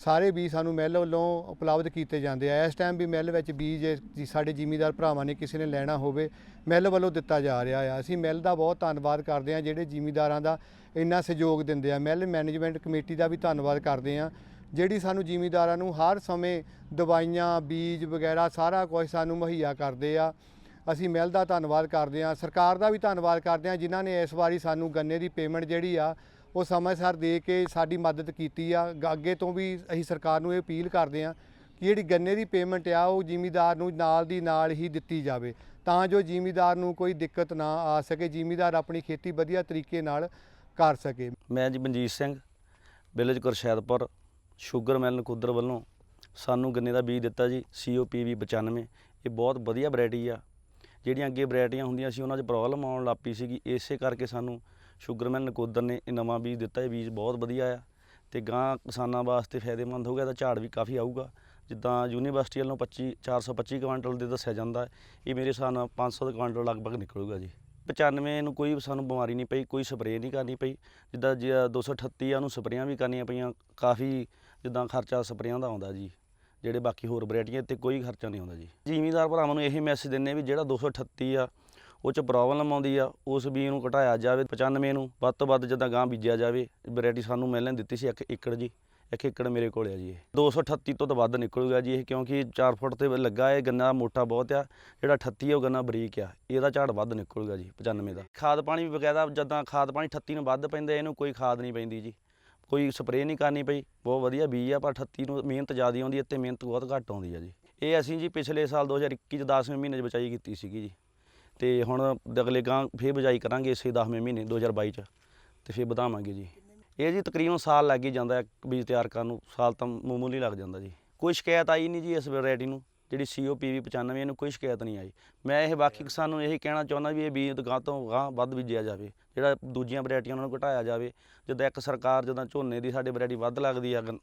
ਸਾਰੇ ਬੀਜ ਸਾਨੂੰ ਮਿੱਲ ਵੱਲੋਂ ਉਪਲਬਧ ਕੀਤੇ ਜਾਂਦੇ ਆ। ਇਸ ਟਾਈਮ ਵੀ ਮਿੱਲ ਵਿੱਚ ਬੀਜ ਸਾਡੇ ਜ਼ਿਮੀਦਾਰ ਭਰਾਵਾਂ ਨੇ ਕਿਸੇ ਨੇ ਲੈਣਾ ਹੋਵੇ, ਮਿੱਲ ਵੱਲੋਂ ਦਿੱਤਾ ਜਾ ਰਿਹਾ ਆ। ਅਸੀਂ ਮਿੱਲ ਦਾ ਬਹੁਤ ਧੰਨਵਾਦ ਕਰਦੇ ਆ ਜਿਹੜੇ ਜ਼ਿਮੀਦਾਰਾਂ ਦਾ ਇੰਨਾ ਸਹਿਯੋਗ ਦਿੰਦੇ ਆ। ਮਿੱਲ ਮੈਨੇਜਮੈਂਟ ਕਮੇਟੀ ਦਾ ਵੀ ਧੰਨਵਾਦ ਕਰਦੇ ਆ ਜਿਹੜੀ ਸਾਨੂੰ ਜ਼ਿਮੀਂਦਾਰਾਂ ਨੂੰ ਹਰ ਸਮੇਂ ਦਵਾਈਆਂ, ਬੀਜ ਵਗੈਰਾ ਸਾਰਾ ਕੁਝ ਸਾਨੂੰ ਮੁਹੱਈਆ ਕਰਦੇ ਆ। ਅਸੀਂ ਮਿਲ ਦਾ ਧੰਨਵਾਦ ਕਰਦੇ ਹਾਂ। ਸਰਕਾਰ ਦਾ ਵੀ ਧੰਨਵਾਦ ਕਰਦੇ ਹਾਂ, ਜਿਨ੍ਹਾਂ ਨੇ ਇਸ ਵਾਰੀ ਸਾਨੂੰ ਗੰਨੇ ਦੀ ਪੇਮੈਂਟ ਜਿਹੜੀ ਆ, ਉਹ ਸਮੇਂ ਸਿਰ ਦੇ ਕੇ ਸਾਡੀ ਮਦਦ ਕੀਤੀ ਆ। ਗ- ਅੱਗੇ ਤੋਂ ਵੀ ਅਸੀਂ ਸਰਕਾਰ ਨੂੰ ਇਹ ਅਪੀਲ ਕਰਦੇ ਹਾਂ ਕਿ ਜਿਹੜੀ ਗੰਨੇ ਦੀ ਪੇਮੈਂਟ ਆ, ਉਹ ਜ਼ਿਮੀਦਾਰ ਨੂੰ ਨਾਲ ਦੀ ਨਾਲ ਹੀ ਦਿੱਤੀ ਜਾਵੇ। ਤਾਂ ਜੋ ਜ਼ਿਮੀਦਾਰ ਨੂੰ ਕੋਈ ਦਿੱਕਤ ਨਾ ਆ ਸਕੇ, ਜ਼ਿਮੀਦਾਰ ਆਪਣੀ ਖੇਤੀ ਵਧੀਆ ਤਰੀਕੇ ਨਾਲ ਕਰ ਸਕੇ। ਮੈਂ ਜੀ Manjit Singh, village Gurshaidpur sugar mill Nakodar ਵੱਲੋਂ ਸਾਨੂੰ ਗੰਨੇ ਦਾ ਬੀਜ ਦਿੱਤਾ ਜੀ COPV 95 ਇਹ ਬਹੁਤ ਵਧੀਆ ਵੈਰਾਈਟੀ ਆ। ਜਿਹੜੀਆਂ ਅੱਗੇ ਵੈਰਾਈਟੀਆਂ ਹੁੰਦੀਆਂ ਸੀ, ਉਹਨਾਂ 'ਚ ਪ੍ਰੋਬਲਮ ਆਉਣ ਲੱਗ ਪਈ ਸੀਗੀ। ਇਸੇ ਕਰਕੇ ਸਾਨੂੰ ਸ਼ੂਗਰ ਮਿਲ ਨਕੁਦਰ ਨੇ ਇਹ ਨਵਾਂ ਬੀਜ ਦਿੱਤਾ। ਇਹ ਬੀਜ ਬਹੁਤ ਵਧੀਆ ਆ ਤੇ ਗਾਂ ਕਿਸਾਨਾਂ ਵਾਸਤੇ ਫਾਇਦੇਮੰਦ ਹੋ ਗਿਆ ਤਾਂ ਝਾੜ ਵੀ ਕਾਫੀ ਆਊਗਾ। ਜਿੱਦਾਂ ਯੂਨੀਵਰਸਿਟੀ ਵੱਲੋਂ 25 425 ਕੁਇੰਟਲ ਦੇ ਦੱਸਿਆ ਜਾਂਦਾ, ਇਹ ਮੇਰੇ ਹਿਸਾਬ ਨਾਲ 500 ਕੁਆਂਟਲ ਲਗਭਗ ਨਿਕਲੂਗਾ ਜੀ। 95 ਨੂੰ ਕੋਈ ਸਾਨੂੰ ਬਿਮਾਰੀ ਨਹੀਂ ਪਈ, ਕੋਈ ਸਪਰੇਅ ਨਹੀਂ ਕਰਨੀ ਪਈ। ਜਿੱਦਾਂ ਜੀ 238 ਆ, ਉਹਨੂੰ ਸਪਰੇਆਂ ਵੀ ਕਰਨੀਆਂ ਪਈਆਂ, ਕਾਫੀ ਜਿੱਦਾਂ ਖਰਚਾ ਸਪਰੇਆਂ ਦਾ ਆਉਂਦਾ ਜੀ, ਜਿਹੜੇ ਬਾਕੀ ਹੋਰ ਵੈਰਾਈਟੀਆਂ ਤੇ ਕੋਈ ਖਰਚਾ ਨਹੀਂ ਆਉਂਦਾ ਜੀ। ਜ਼ਿਮੀਂਦਾਰ ਭਰਾਵਾਂ ਨੂੰ ਇਹ ਮੈਸੇਜ ਦਿੰਨੇ ਵੀ ਜਿਹੜਾ 238 ਆ, ਉਹ ਚ ਪ੍ਰੋਬਲਮ ਆਉਂਦੀ ਆ, ਉਸ ਬੀਜ ਨੂੰ ਘਟਾਇਆ ਜਾਵੇ 95 ਨੂੰ, ਵੱਧ ਤੋਂ ਵੱਧ ਜਿੱਦਾਂ ਗਾਂ ਬੀਜਿਆ ਜਾਵੇ ਵੈਰਾਈਟੀ ਸਾਨੂੰ ਮਿਲਣ ਦਿੱਤੀ ਸੀ ਇੱਕ ਏਕੜ ਜੀ, ਇੱਕ ਏਕੜ ਮੇਰੇ ਕੋਲ ਆ ਜੀ ਇਹ। 238 ਤੋਂ ਤਾਂ ਵੱਧ ਨਿਕਲੂਗਾ ਜੀ ਇਹ, ਕਿਉਂਕਿ 4 ਫੁੱਟ ਤੇ ਲੱਗਾ ਇਹ ਗੰਨਾ ਮੋਟਾ ਬਹੁਤ ਆ, ਜਿਹੜਾ 38 ਆ ਉਹ ਗੰਨਾ ਬਰੀਕ ਆ, ਇਹਦਾ ਝਾੜ ਵੱਧ ਨਿਕਲੂਗਾ ਜੀ 95 ਦਾ। ਖਾਦ ਪਾਣੀ ਵੀ ਬਕਾਇਦਾ ਜਦਾਂ ਖਾਦ ਪਾਣੀ 38 ਨੂੰ ਵੱਧ ਪੈਂਦਾ, ਇਹਨੂੰ ਕੋਈ ਖਾਦ ਨਹੀਂ ਪੈਂਦੀ ਜੀ। ਕੋਈ ਸਪਰੇਅ ਨਹੀਂ ਕਰਨੀ ਪਈ। ਬਹੁਤ ਵਧੀਆ ਬੀਜ ਆ, ਪਰ 38 ਨੂੰ ਮਿਹਨਤ ਜ਼ਿਆਦਾ ਆਉਂਦੀ ਹੈ ਤੇ ਮਿਹਨਤ ਬਹੁਤ ਘੱਟ ਆਉਂਦੀ ਆ ਜੀ। ਇਹ ਅਸੀਂ ਜੀ ਪਿਛਲੇ ਸਾਲ 2021 ਚ 10ਵੇਂ ਮਹੀਨੇ 'ਚ ਬਚਾਈ ਕੀਤੀ ਸੀਗੀ ਜੀ। ਤੇ ਹੁਣ ਅਗਲੇ ਗਾਂ ਫੇਰ ਬਜਾਈ ਕਰਾਂਗੇ ਇਸੇ 10ਵੇਂ ਮਹੀਨੇ 2022 ਚ। ਤੇ ਫੇਰ ਵਧਾਵਾਂਗੇ ਜੀ। ਇਹ ਜੀ ਤਕਰੀਬਨ ਸਾਲ ਲੱਗ ਹੀ ਜਾਂਦਾ ਬੀਜ ਤਿਆਰ ਕਰਨ ਨੂੰ। ਸਾਲ ਤਾਂ ਮਾਮੂਲੀ ਲੱਗ ਜਾਂਦਾ ਜੀ। ਕੋਈ ਸ਼ਿਕਾਇਤ ਆਈ ਨਹੀਂ ਜੀ ਇਸ ਵੈਰਾਈਟੀ ਨੂੰ? ਜਿਹੜੀ ਸੀਓਪੀਵੀ 95 ਇਹਨੂੰ ਕੋਈ ਸ਼ਿਕਾਇਤ ਨਹੀਂ ਆਈ। ਮੈਂ ਇਹ ਬਾਕੀ ਕਿਸਾਨ ਨੂੰ ਇਹੀ ਕਹਿਣਾ ਚਾਹੁੰਦਾ ਵੀ ਇਹ ਬੀਜ ਦੁਕਾਨ ਤੋਂ ਗਾਂ ਵੱਧ ਬੀਜਿਆ ਜਾਵੇ, ਜਿਹੜਾ ਦੂਜੀਆਂ ਵੈਰਾਈਟੀਆਂ ਉਹਨਾਂ ਨੂੰ ਘਟਾਇਆ ਜਾਵੇ। ਜਿੱਦਾਂ ਇੱਕ ਸਰਕਾਰ ਜਦੋਂ ਝੋਨੇ ਦੀ ਸਾਡੇ ਵੈਰਾਈਟੀ ਵੱਧ ਲੱਗਦੀ ਆ ਗੰਨ-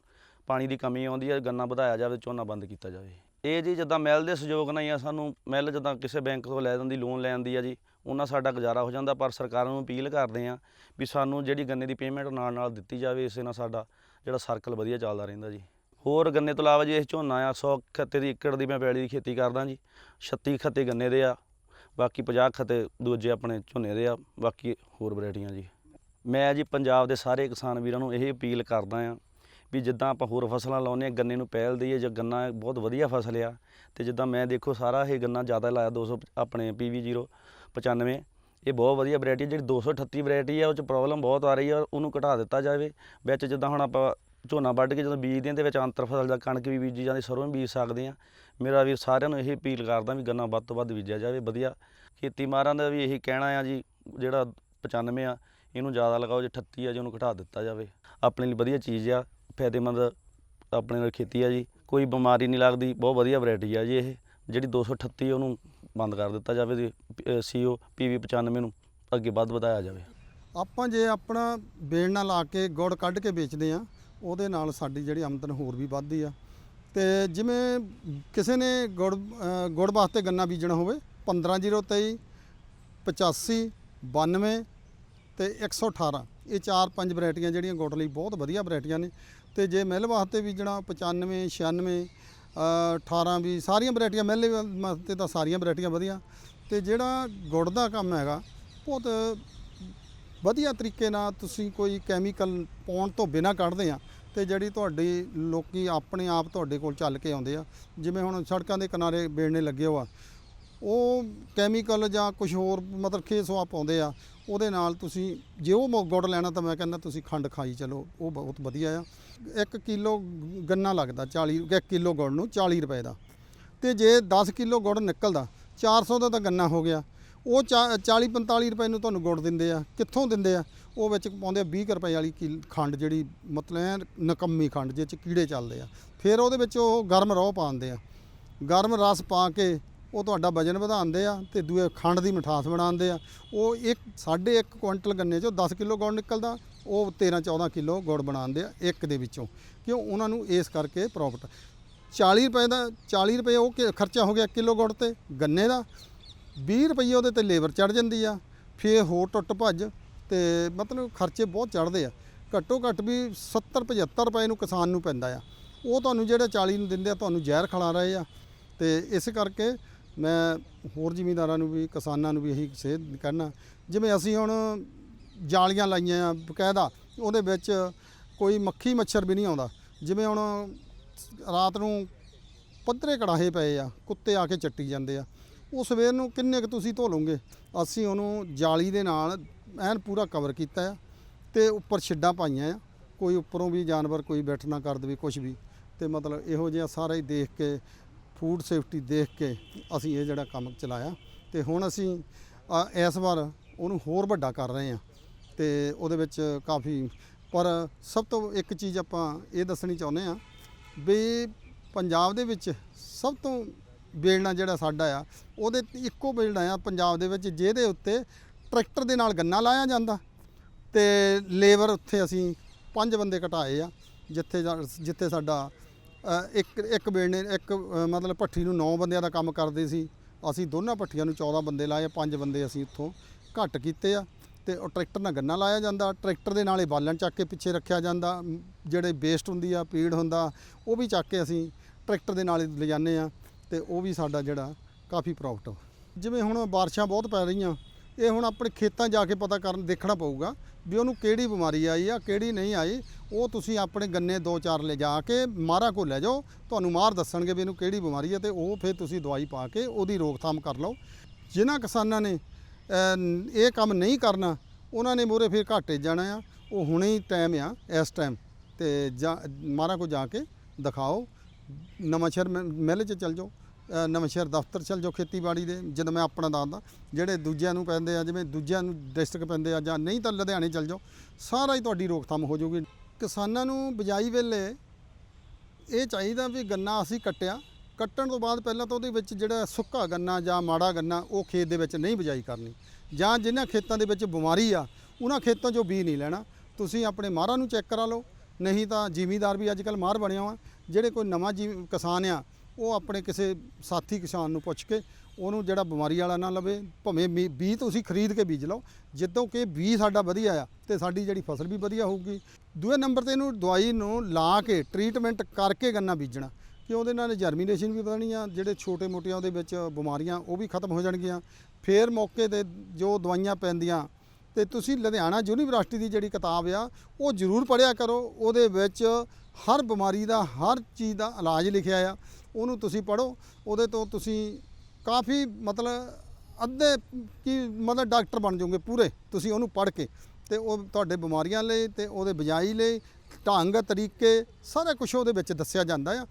ਪਾਣੀ ਦੀ ਕਮੀ ਆਉਂਦੀ ਹੈ ਗੰਨਾ ਵਧਾਇਆ ਜਾਵੇ, ਝੋਨਾ ਬੰਦ ਕੀਤਾ ਜਾਵੇ। ਇਹ ਜੀ ਜਿੱਦਾਂ ਮਿਲ ਦੇ ਸਹਿਯੋਗ ਨਾਲ ਹੀ ਆ, ਸਾਨੂੰ ਮਿਲ ਜਿੱਦਾਂ ਕਿਸੇ ਬੈਂਕ ਤੋਂ ਲੈ ਜਾਂਦੀ, ਲੋਨ ਲੈਣ ਦੀ ਆ ਜੀ, ਉਹਨਾਂ ਸਾਡਾ ਗੁਜ਼ਾਰਾ ਹੋ ਜਾਂਦਾ, ਪਰ ਸਰਕਾਰਾਂ ਨੂੰ ਅਪੀਲ ਕਰਦੇ ਆ ਵੀ ਸਾਨੂੰ ਜਿਹੜੀ ਗੰਨੇ ਦੀ ਪੇਮੈਂਟ ਨਾਲ ਨਾਲ ਦਿੱਤੀ ਜਾਵੇ, ਇਸੇ ਨਾਲ ਸਾਡਾ ਜਿਹੜਾ ਸਰਕਲ ਵਧੀਆ ਚੱਲਦਾ ਰਹਿੰਦਾ ਜੀ। ਹੋਰ ਗੰਨੇ ਤੋਂ ਇਲਾਵਾ ਜੀ ਇਹ ਝੋਨਾ ਆ 100 ਖੱਤੇ ਦੀ ਏਕੜ ਦੀ ਮੈਂ ਪੈਲੀ ਦੀ ਖੇਤੀ ਕਰਦਾ ਜੀ 36 ਖੱਤੇ ਗੰਨੇ ਦੇ ਆ, ਬਾਕੀ 50 ਖੱਤੇ ਦੂਜੇ ਆਪਣੇ ਝੋਨੇ ਦੇ ਆ, ਬਾਕੀ ਹੋਰ ਵੈਰਾਈਟੀਆਂ ਜੀ। ਮੈਂ ਜੀ ਪੰਜਾਬ ਦੇ ਸਾਰੇ ਕਿਸਾਨ ਵੀਰਾਂ ਨੂੰ ਇਹ ਅਪੀਲ ਕਰਦਾ ਆ ਵੀ ਜਿੱਦਾਂ ਆਪਾਂ ਹੋਰ ਫਸਲਾਂ ਲਾਉਂਦੇ ਆ, ਗੰਨੇ ਨੂੰ ਪਹਿਲ ਦਈਏ, ਜਾਂ ਗੰਨਾ ਬਹੁਤ ਵਧੀਆ ਫਸਲ ਆ, ਤੇ ਜਿੱਦਾਂ ਮੈਂ ਦੇਖੋ ਸਾਰਾ ਇਹ ਗੰਨਾ ਜ਼ਿਆਦਾ ਲਾਇਆ 200 ਆਪਣੇ PV 095 ਇਹ ਬਹੁਤ ਵਧੀਆ ਵੈਰਾਈਟੀ ਜਿਹੜੀ 238 ਵੈਰਾਈਟੀ ਆ, ਉਹ ਚ ਪ੍ਰੋਬਲਮ ਬਹੁਤ ਆ ਰਹੀ ਆ, ਉਹਨੂੰ ਘਟਾ ਦਿੱਤਾ ਜਾਵੇ, ਵਿੱਚ ਜਿੱਦਾਂ ਹੁਣ ਆਪਾਂ ਝੋਨਾ ਵੱਢ ਕੇ ਜਦੋਂ ਬੀਜਦੇ ਹਾਂ ਦੇ ਵਿੱਚ ਅੰਤਰ ਫਸਲ ਦਾ ਕਣਕ ਵੀ ਬੀਜੀ ਜਾਂਦੀ, ਸਰੋਂ ਵੀ ਬੀਜ ਸਕਦੇ ਆ ਮੇਰਾ ਵੀ ਸਾਰਿਆਂ ਨੂੰ ਇਹ ਅਪੀਲ ਕਰਦਾ ਵੀ ਗੰਨਾ ਵੱਧ ਤੋਂ ਵੱਧ ਬੀਜਿਆ ਜਾਵੇ, ਵਧੀਆ। ਖੇਤੀ ਮਾਰਾਂ ਦਾ ਵੀ ਇਹੀ ਕਹਿਣਾ ਆ ਜੀ, ਜਿਹੜਾ 95 ਆ, ਇਹਨੂੰ ਜ਼ਿਆਦਾ ਲਗਾਓ ਜੇ 38 ਆ ਜੀ ਉਹਨੂੰ ਘਟਾ ਦਿੱਤਾ ਜਾਵੇ। ਆਪਣੇ ਲਈ ਵਧੀਆ ਚੀਜ਼ ਆ, ਫਾਇਦੇਮੰਦ ਆਪਣੇ ਨਾਲ ਖੇਤੀ ਆ ਜੀ। ਕੋਈ ਬਿਮਾਰੀ ਨਹੀਂ ਲੱਗਦੀ, ਬਹੁਤ ਵਧੀਆ ਵੈਰਾਈਟੀ ਆ ਜੀ ਇਹ। ਜਿਹੜੀ 238 ਉਹਨੂੰ ਬੰਦ ਕਰ ਦਿੱਤਾ ਜਾਵੇ ਤੇ ਸੀਓ ਪੀਵੀ 95 ਨੂੰ ਅੱਗੇ ਵੱਧ ਵਧਾਇਆ ਜਾਵੇ। ਆਪਾਂ ਜੇ ਆਪਣਾ ਬੇਲਣਾ ਲਾ ਕੇ ਗੁੜ ਕੱਢ ਕੇ ਵੇਚਦੇ ਆ ਉਹਦੇ ਨਾਲ ਸਾਡੀ ਜਿਹੜੀ ਆਮਦਨ ਹੋਰ ਵੀ ਵੱਧਦੀ ਆ। ਤੇ ਜਿਵੇਂ ਕਿਸੇ ਨੇ ਗੁੜ ਗੁੜ ਵਾਸਤੇ ਗੰਨਾ ਬੀਜਣਾ ਹੋਵੇ 15023 85 92 ਤੇ 118 ਇਹ ਚਾਰ ਪੰਜ ਵੈਰਾਈਟੀਆਂ ਜਿਹੜੀਆਂ ਗੁੜ ਲਈ ਬਹੁਤ ਵਧੀਆ ਵੈਰਾਈਟੀਆਂ ਨੇ। ਤੇ ਜੇ ਮਹਿਲ ਵਾਸਤੇ ਬੀਜਣਾ 95 96 ਅ, 18 ਵੀ ਸਾਰੀਆਂ ਵੈਰਾਈਟੀਆਂ ਮਹਿਲੇ ਵਾਸਤੇ ਤਾਂ ਸਾਰੀਆਂ ਵੈਰਾਈਟੀਆਂ ਵਧੀਆ। ਤੇ ਜਿਹੜਾ ਗੁੜ ਦਾ ਕੰਮ ਹੈਗਾ ਬਹੁਤ ਵਧੀਆ ਤਰੀਕੇ ਨਾਲ ਤੁਸੀਂ ਕੋਈ ਕੈਮੀਕਲ ਪਾਉਣ ਤੋਂ ਬਿਨਾਂ ਕੱਢਦੇ ਆ। ਤੇ ਜਿਹੜੀ ਤੁਹਾਡੀ ਲੋਕੀ ਆਪਣੇ ਆਪ ਤੁਹਾਡੇ ਕੋਲ ਚੱਲ ਕੇ ਆਉਂਦੇ ਆ, ਜਿਵੇਂ ਹੁਣ ਸੜਕਾਂ ਦੇ ਕਿਨਾਰੇ ਬੇੜਨੇ ਲੱਗੇ ਹੋ ਆ, ਉਹ ਕੈਮੀਕਲ ਜਾਂ ਕੁਝ ਹੋਰ ਮਤਲਬ ਖੇਸਵਾ ਪਾਉਂਦੇ ਆ, ਉਹਦੇ ਨਾਲ ਤੁਸੀਂ ਜੇ ਉਹ ਮ- ਗੁੜ ਲੈਣਾ ਤਾਂ ਮੈਂ ਕਹਿੰਦਾ ਤੁਸੀਂ ਖੰਡ ਖਾਈ, ਚਲੋ ਉਹ ਬਹੁਤ ਵਧੀਆ ਆ। 1 ਕਿਲੋ ਗੰਨਾ ਲੱਗਦਾ 40 1 ਕਿਲੋ ਗੁੜ ਨੂੰ 40 ਰੁਪਏ ਦਾ, ਤੇ ਜੇ 10 ਕਿਲੋ ਗੁੜ ਨਿਕਲਦਾ 400 ਦਾ ਤਾਂ ਗੰਨਾ ਹੋ ਗਿਆ। ਉਹ 40 45 ਰੁਪਏ ਨੂੰ ਤੁਹਾਨੂੰ ਗੁੜ ਦਿੰਦੇ ਆ, ਕਿੱਥੋਂ ਦਿੰਦੇ ਆ? ਉਹ ਵਿੱਚ ਪਾਉਂਦੇ ਆ 20 ਕੁ ਰੁਪਏ ਵਾਲੀ ਕਿਲ- ਖੰਡ ਜਿਹੜੀ ਮਤਲਬ ਨਕੰਮੀ ਖੰਡ ਜਿਹ ਚ ਕੀੜੇ ਚੱਲਦੇ ਆ। ਫਿਰ ਉਹਦੇ ਵਿੱਚ ਉਹ ਗਰਮ ਰੋਹ ਪਾਉਂਦੇ ਆ। ਗਰਮ ਰਸ ਪਾ ਕੇ ਉਹ ਤੁਹਾਡਾ ਵਜਨ ਵਧਾਉਂਦੇ ਆ ਤੇ ਦੂਏ ਖੰਡ ਦੀ ਮਿਠਾਸ ਬਣਾਉਂਦੇ ਆ। ਉਹ ਇੱਕ ਸਾਢੇ ਇੱਕ ਕੁਇੰਟਲ ਗੰਨੇ ਚੋਂ 10 ਕਿਲੋ ਗੁੜ ਨਿਕਲਦਾ, ਉਹ 13 14 ਕਿਲੋ ਗੁੜ ਬਣਾਉਂਦੇ ਆ ਇੱਕ ਦੇ ਵਿੱਚੋਂ। ਕਿਉਂ? ਉਹਨਾਂ ਨੂੰ ਇਸ ਕਰਕੇ ਪ੍ਰੋਫਿਟ 40 ਰੁਪਏ ਦਾ 40 ਰੁਪਏ ਉਹ ਕਿ- ਖਰਚਾ ਹੋ ਗਿਆ ਕਿਲੋ ਗੁੜ ਤੇ ਗੰਨੇ ਦਾ। 20 ਰੁਪਏ ਉਹਦੇ ਤੇ ਲੇਬਰ ਚੜ ਜਾਂਦੀ ਆ, ਫਿਰ ਹੋਰ ਟੁੱਟ ਭੱਜ ਤੇ ਮਤਲਬ ਖਰਚੇ ਬਹੁਤ ਚੜਦੇ ਆ। ਘੱਟੋ ਘੱਟ ਵੀ 70 75 ਰੁਪਏ ਨੂੰ ਕਿਸਾਨ ਨੂੰ ਪੈਂਦਾ ਆ। ਉਹ ਤੁਹਾਨੂੰ ਜਿਹੜੇ 40 ਨੂੰ ਦਿੰਦੇ ਆ, ਤੁਹਾਨੂੰ ਜ਼ਹਿਰ ਖਿਲਾ ਰਹੇ ਆ। ਤੇ ਇਸ ਕਰਕੇ ਮੈਂ ਹੋਰ ਜ਼ਿਮੀਂਦਾਰਾਂ ਨੂੰ ਵੀ, ਕਿਸਾਨਾਂ ਨੂੰ ਵੀ ਇਹੀ ਸੇਧ ਕਰਨਾ ਜਿਵੇਂ ਅਸੀਂ ਹੁਣ ਜਾਲੀਆਂ ਲਾਈਆਂ ਆ ਬਕਾਇਦਾ, ਉਹਦੇ ਵਿੱਚ ਕੋਈ ਮੱਖੀ ਮੱਛਰ ਵੀ ਨਹੀਂ ਆਉਂਦਾ। ਜਿਵੇਂ ਹੁਣ ਰਾਤ ਨੂੰ ਪੱਧਰੇ ਕੜਾਹੇ ਪਏ ਆ, ਕੁੱਤੇ ਆ ਕੇ ਚੱਟੀ ਜਾਂਦੇ ਆ। ਉਹ ਸਵੇਰ ਨੂੰ ਕਿੰਨੇ ਕੁ ਤੁਸੀਂ ਧੋ ਲਓਗੇ? ਅਸੀਂ ਉਹਨੂੰ ਜਾਲੀ ਦੇ ਨਾਲ ਐਨ ਪੂਰਾ ਕਵਰ ਕੀਤਾ ਆ ਤੇ ਉੱਪਰ ਛਿੱਡਾਂ ਪਾਈਆਂ ਆ। ਕੋਈ ਉੱਪਰੋਂ ਵੀ ਜਾਨਵਰ ਕੋਈ ਬੈਠ ਨਾ ਕਰ ਦੇਵੇ ਕੁਝ ਵੀ। ਤੇ ਮਤਲਬ ਇਹੋ ਜਿਹਾ ਸਾਰਾ ਹੀ ਦੇਖ ਕੇ ਫੂਡ ਸੇਫਟੀ ਦੇਖ ਕੇ ਅਸੀਂ ਇਹ ਜਿਹੜਾ ਕੰਮ ਚਲਾਇਆ। ਤੇ ਹੁਣ ਅਸੀਂ ਇਸ ਵਾਰ ਉਹਨੂੰ ਹੋਰ ਵੱਡਾ ਕਰ ਰਹੇ ਹਾਂ ਤੇ ਉਹਦੇ ਵਿੱਚ ਕਾਫੀ, ਪਰ ਸਭ ਤੋਂ ਇੱਕ ਚੀਜ਼ ਆਪਾਂ ਇਹ ਦੱਸਣੀ ਚਾਹੁੰਦੇ ਆ ਵੀ ਪੰਜਾਬ ਦੇ ਵਿੱਚ ਸਭ ਤੋਂ ਬੇਲਣਾ ਜਿਹੜਾ ਸਾਡਾ ਆ, ਉਹਦੇ ਇੱਕੋ ਬੇਲਣਾ ਆ ਪੰਜਾਬ ਦੇ ਵਿੱਚ, ਜਿਹਦੇ ਉੱਤੇ ਟਰੈਕਟਰ ਦੇ ਨਾਲ ਗੰਨਾ ਲਾਇਆ ਜਾਂਦਾ ਤੇ ਲੇਬਰ ਉੱਥੇ ਅਸੀਂ ਪੰਜ ਬੰਦੇ ਘਟਾਏ ਆ, ਜਿੱਥੇ ਜਾ- ਜਿੱਥੇ ਸਾਡਾ ਇੱਕ ਇੱਕ ਬੇਲਣੇ ਇੱਕ ਮਤਲਬ ਭੱਠੀ ਨੂੰ 9 ਬੰਦਿਆਂ ਦਾ ਕੰਮ ਕਰਦੇ ਸੀ। ਅਸੀਂ ਦੋਨਾਂ ਭੱਠੀਆਂ ਨੂੰ 14 ਬੰਦੇ ਲਾਏ ਪੰਜ ਬੰਦੇ ਅਸੀਂ ਉੱਥੋਂ ਘੱਟ ਕੀਤੇ ਆ ਤੇ ਉਹ ਟਰੈਕਟਰ ਨਾਲ ਗੰਨਾ ਲਾਇਆ ਜਾਂਦਾ। ਟਰੈਕਟਰ ਦੇ ਨਾਲ ਹੀ ਬਾਲਣ ਚੱਕ ਕੇ ਪਿੱਛੇ ਰੱਖਿਆ ਜਾਂਦਾ, ਜਿਹੜੇ ਵੇਸਟ ਹੁੰਦੀ ਆ, ਪੀੜ ਹੁੰਦਾ, ਉਹ ਵੀ ਚੱਕ ਕੇ ਅਸੀਂ ਟਰੈਕਟਰ ਦੇ ਨਾਲ ਹੀ ਲਿਜਾਨੇ ਆ। ਤੇ ਉਹ ਵੀ ਸਾਡਾ ਜਿਹੜਾ ਕਾਫੀ ਪ੍ਰੋਫਿਟ ਜਿਵੇਂ ਹੁਣ ਬਾਰਿਸ਼ਾਂ ਬਹੁਤ ਪੈ ਰਹੀਆਂ, ਇਹ ਹੁਣ ਆਪਣੇ ਖੇਤਾਂ ਜਾ ਕੇ ਪਤਾ ਕਰਨ, ਦੇਖਣਾ ਪਊਗਾ ਵੀ ਉਹਨੂੰ ਕਿਹੜੀ ਬਿਮਾਰੀ ਆਈ ਆ, ਕਿਹੜੀ ਨਹੀਂ ਆਈ। ਉਹ ਤੁਸੀਂ ਆਪਣੇ ਗੰਨੇ ਦੋ ਚਾਰ ਲੈ ਜਾ ਕੇ ਮਾਰਾ ਕੋ ਲੈ ਜਾਓ, ਤੁਹਾਨੂੰ ਮਾਰ ਦੱਸਣਗੇ ਵੀ ਇਹਨੂੰ ਕਿਹੜੀ ਬਿਮਾਰੀ ਆ ਤੇ ਉਹ ਫਿਰ ਤੁਸੀਂ ਦਵਾਈ ਪਾ ਕੇ ਉਹਦੀ ਰੋਕਥਾਮ ਕਰ ਲਓ। ਜਿਨ੍ਹਾਂ ਕਿਸਾਨਾਂ ਨੇ ਇਹ ਕੰਮ ਨਹੀਂ ਕਰਨਾ, ਉਹਨਾਂ ਨੇ ਮੋਰੇ ਫਿਰ ਘਾਟੇ ਜਾਣਾ ਆ। ਉਹ ਹੁਣੇ ਹੀ ਟਾਈਮ ਆ, ਇਸ ਟਾਈਮ ਤੇ ਜਾ ਮਾਰਾ ਕੋ ਜਾ ਕੇ ਦਿਖਾਓ। ਨਵਾਂਸ਼ਹਿਰ ਮ- ਮਿਲ 'ਚ ਚੱਲ ਜਾਓ ਅ, ਨਵਾਂਸ਼ਹਿਰ ਦਫ਼ਤਰ ਚੱਲ ਜਾਓ ਖੇਤੀਬਾੜੀ ਦੇ ਜਦੋਂ ਮੈਂ ਆਪਣਾ ਦੱਸਦਾ ਜਿਹੜੇ ਦੂਜਿਆਂ ਨੂੰ ਪੈਂਦੇ ਆ ਜਿਵੇਂ ਦੂਜਿਆਂ ਨੂੰ ਡਿਸਟ੍ਰਿਕਟ ਪੈਂਦੇ ਆ ਜਾਂ ਨਹੀਂ ਤਾਂ ਲੁਧਿਆਣੇ ਚੱਲ ਜਾਓ ਸਾਰਾ ਹੀ ਤੁਹਾਡੀ ਰੋਕਥਾਮ ਹੋ ਜਾਊਗੀ। ਕਿਸਾਨਾਂ ਨੂੰ ਬਿਜਾਈ ਵੇਲੇ ਇਹ ਚਾਹੀਦਾ ਵੀ ਗੰਨਾ ਅਸੀਂ ਕੱਟਿਆ ਕੱਟਣ ਤੋਂ ਬਾਅਦ ਪਹਿਲਾਂ ਤਾਂ ਉਹਦੇ ਵਿੱਚ ਜਿਹੜਾ ਸੁੱਕਾ ਗੰਨਾ ਜਾਂ ਮਾੜਾ ਗੰਨਾ ਉਹ ਖੇਤ ਦੇ ਵਿੱਚ ਨਹੀਂ ਬਿਜਾਈ ਕਰਨੀ। ਜਾਂ ਜਿਨ੍ਹਾਂ ਖੇਤਾਂ ਦੇ ਵਿੱਚ ਬਿਮਾਰੀ ਆ ਉਹਨਾਂ ਖੇਤਾਂ 'ਚੋਂ ਬੀਜ ਨਹੀਂ ਲੈਣਾ। ਤੁਸੀਂ ਆਪਣੇ ਮਾਹਰਾਂ ਨੂੰ ਚੈੱਕ ਕਰਾ ਲਓ ਨਹੀਂ ਤਾਂ ਜ਼ਿਮੀਦਾਰ ਵੀ ਅੱਜ ਕੱਲ੍ਹ ਮਾਹਰ ਬਣਿਆ ਵਾ। ਜਿਹੜੇ ਕੋਈ ਨਵਾਂ ਜੀ ਕਿਸਾਨ ਆ, ਉਹ ਆਪਣੇ ਕਿਸੇ ਸਾਥੀ ਕਿਸਾਨ ਨੂੰ ਪੁੱਛ ਕੇ ਉਹਨੂੰ ਜਿਹੜਾ ਬਿਮਾਰੀ ਵਾਲਾ ਨਾ ਲਵੇ, ਭਾਵੇਂ ਮੀ- ਬੀਜ ਤੁਸੀਂ ਖਰੀਦ ਕੇ ਬੀਜ ਲਓ, ਜਿੱਦੋਂ ਕਿ ਬੀਜ ਸਾਡਾ ਵਧੀਆ ਆ ਤੇ ਸਾਡੀ ਜਿਹੜੀ ਫਸਲ ਵੀ ਵਧੀਆ ਹੋਊਗੀ। ਦੂਏ ਨੰਬਰ ਤੇ ਇਹਨੂੰ ਦਵਾਈ ਨੂੰ ਲਾ ਕੇ ਟ੍ਰੀਟਮੈਂਟ ਕਰਕੇ ਗੰਨਾ ਬੀਜਣਾ, ਕਿ ਉਹਦੇ ਨਾਲ ਜਰਮੀਨੇਸ਼ਨ ਵੀ ਵਧਣੀ ਆ, ਜਿਹੜੇ ਛੋਟੇ ਮੋਟੀਆਂ ਉਹਦੇ ਵਿੱਚ ਬਿਮਾਰੀਆਂ ਉਹ ਵੀ ਖਤਮ ਹੋ ਜਾਣਗੀਆਂ। ਫੇਰ ਮੌਕੇ ਤੇ ਜੋ ਦਵਾਈਆਂ ਪੈਂਦੀਆਂ, ਤੇ ਤੁਸੀਂ ਲੁਧਿਆਣਾ ਯੂਨੀਵਰਸਿਟੀ ਦੀ ਜਿਹੜੀ ਕਿਤਾਬ ਆ, ਉਹ ਜ਼ਰੂਰ ਪੜ੍ਹਿਆ ਕਰੋ, ਉਹਦੇ ਵਿੱਚ ਹਰ ਬਿਮਾਰੀ ਦਾ, ਹਰ ਚੀਜ਼ ਦਾ ਇਲਾਜ ਲਿਖਿਆ ਆ। ਉਹਨੂੰ ਤੁਸੀਂ ਪੜ੍ਹੋ, ਉਹਦੇ ਤੋਂ ਤੁਸੀਂ ਕਾਫੀ ਮਤਲਬ ਅੱਧੇ ਕੀ ਮਤਲਬ ਡਾਕਟਰ ਬਣ ਜਾਓਗੇ ਪੂਰੇ, ਤੁਸੀਂ ਉਹਨੂੰ ਪੜ੍ਹ ਕੇ। ਤੇ ਉਹ ਤੁਹਾਡੇ ਬਿਮਾਰੀਆਂ ਲਈ ਤੇ ਉਹਦੇ ਬਜਾਈ ਲਈ, ਢੰਗ, ਤਰੀਕੇ, ਸਾਰਾ ਕੁਝ ਉਹਦੇ ਵਿੱਚ ਦੱਸਿਆ ਜਾਂਦਾ ਆ।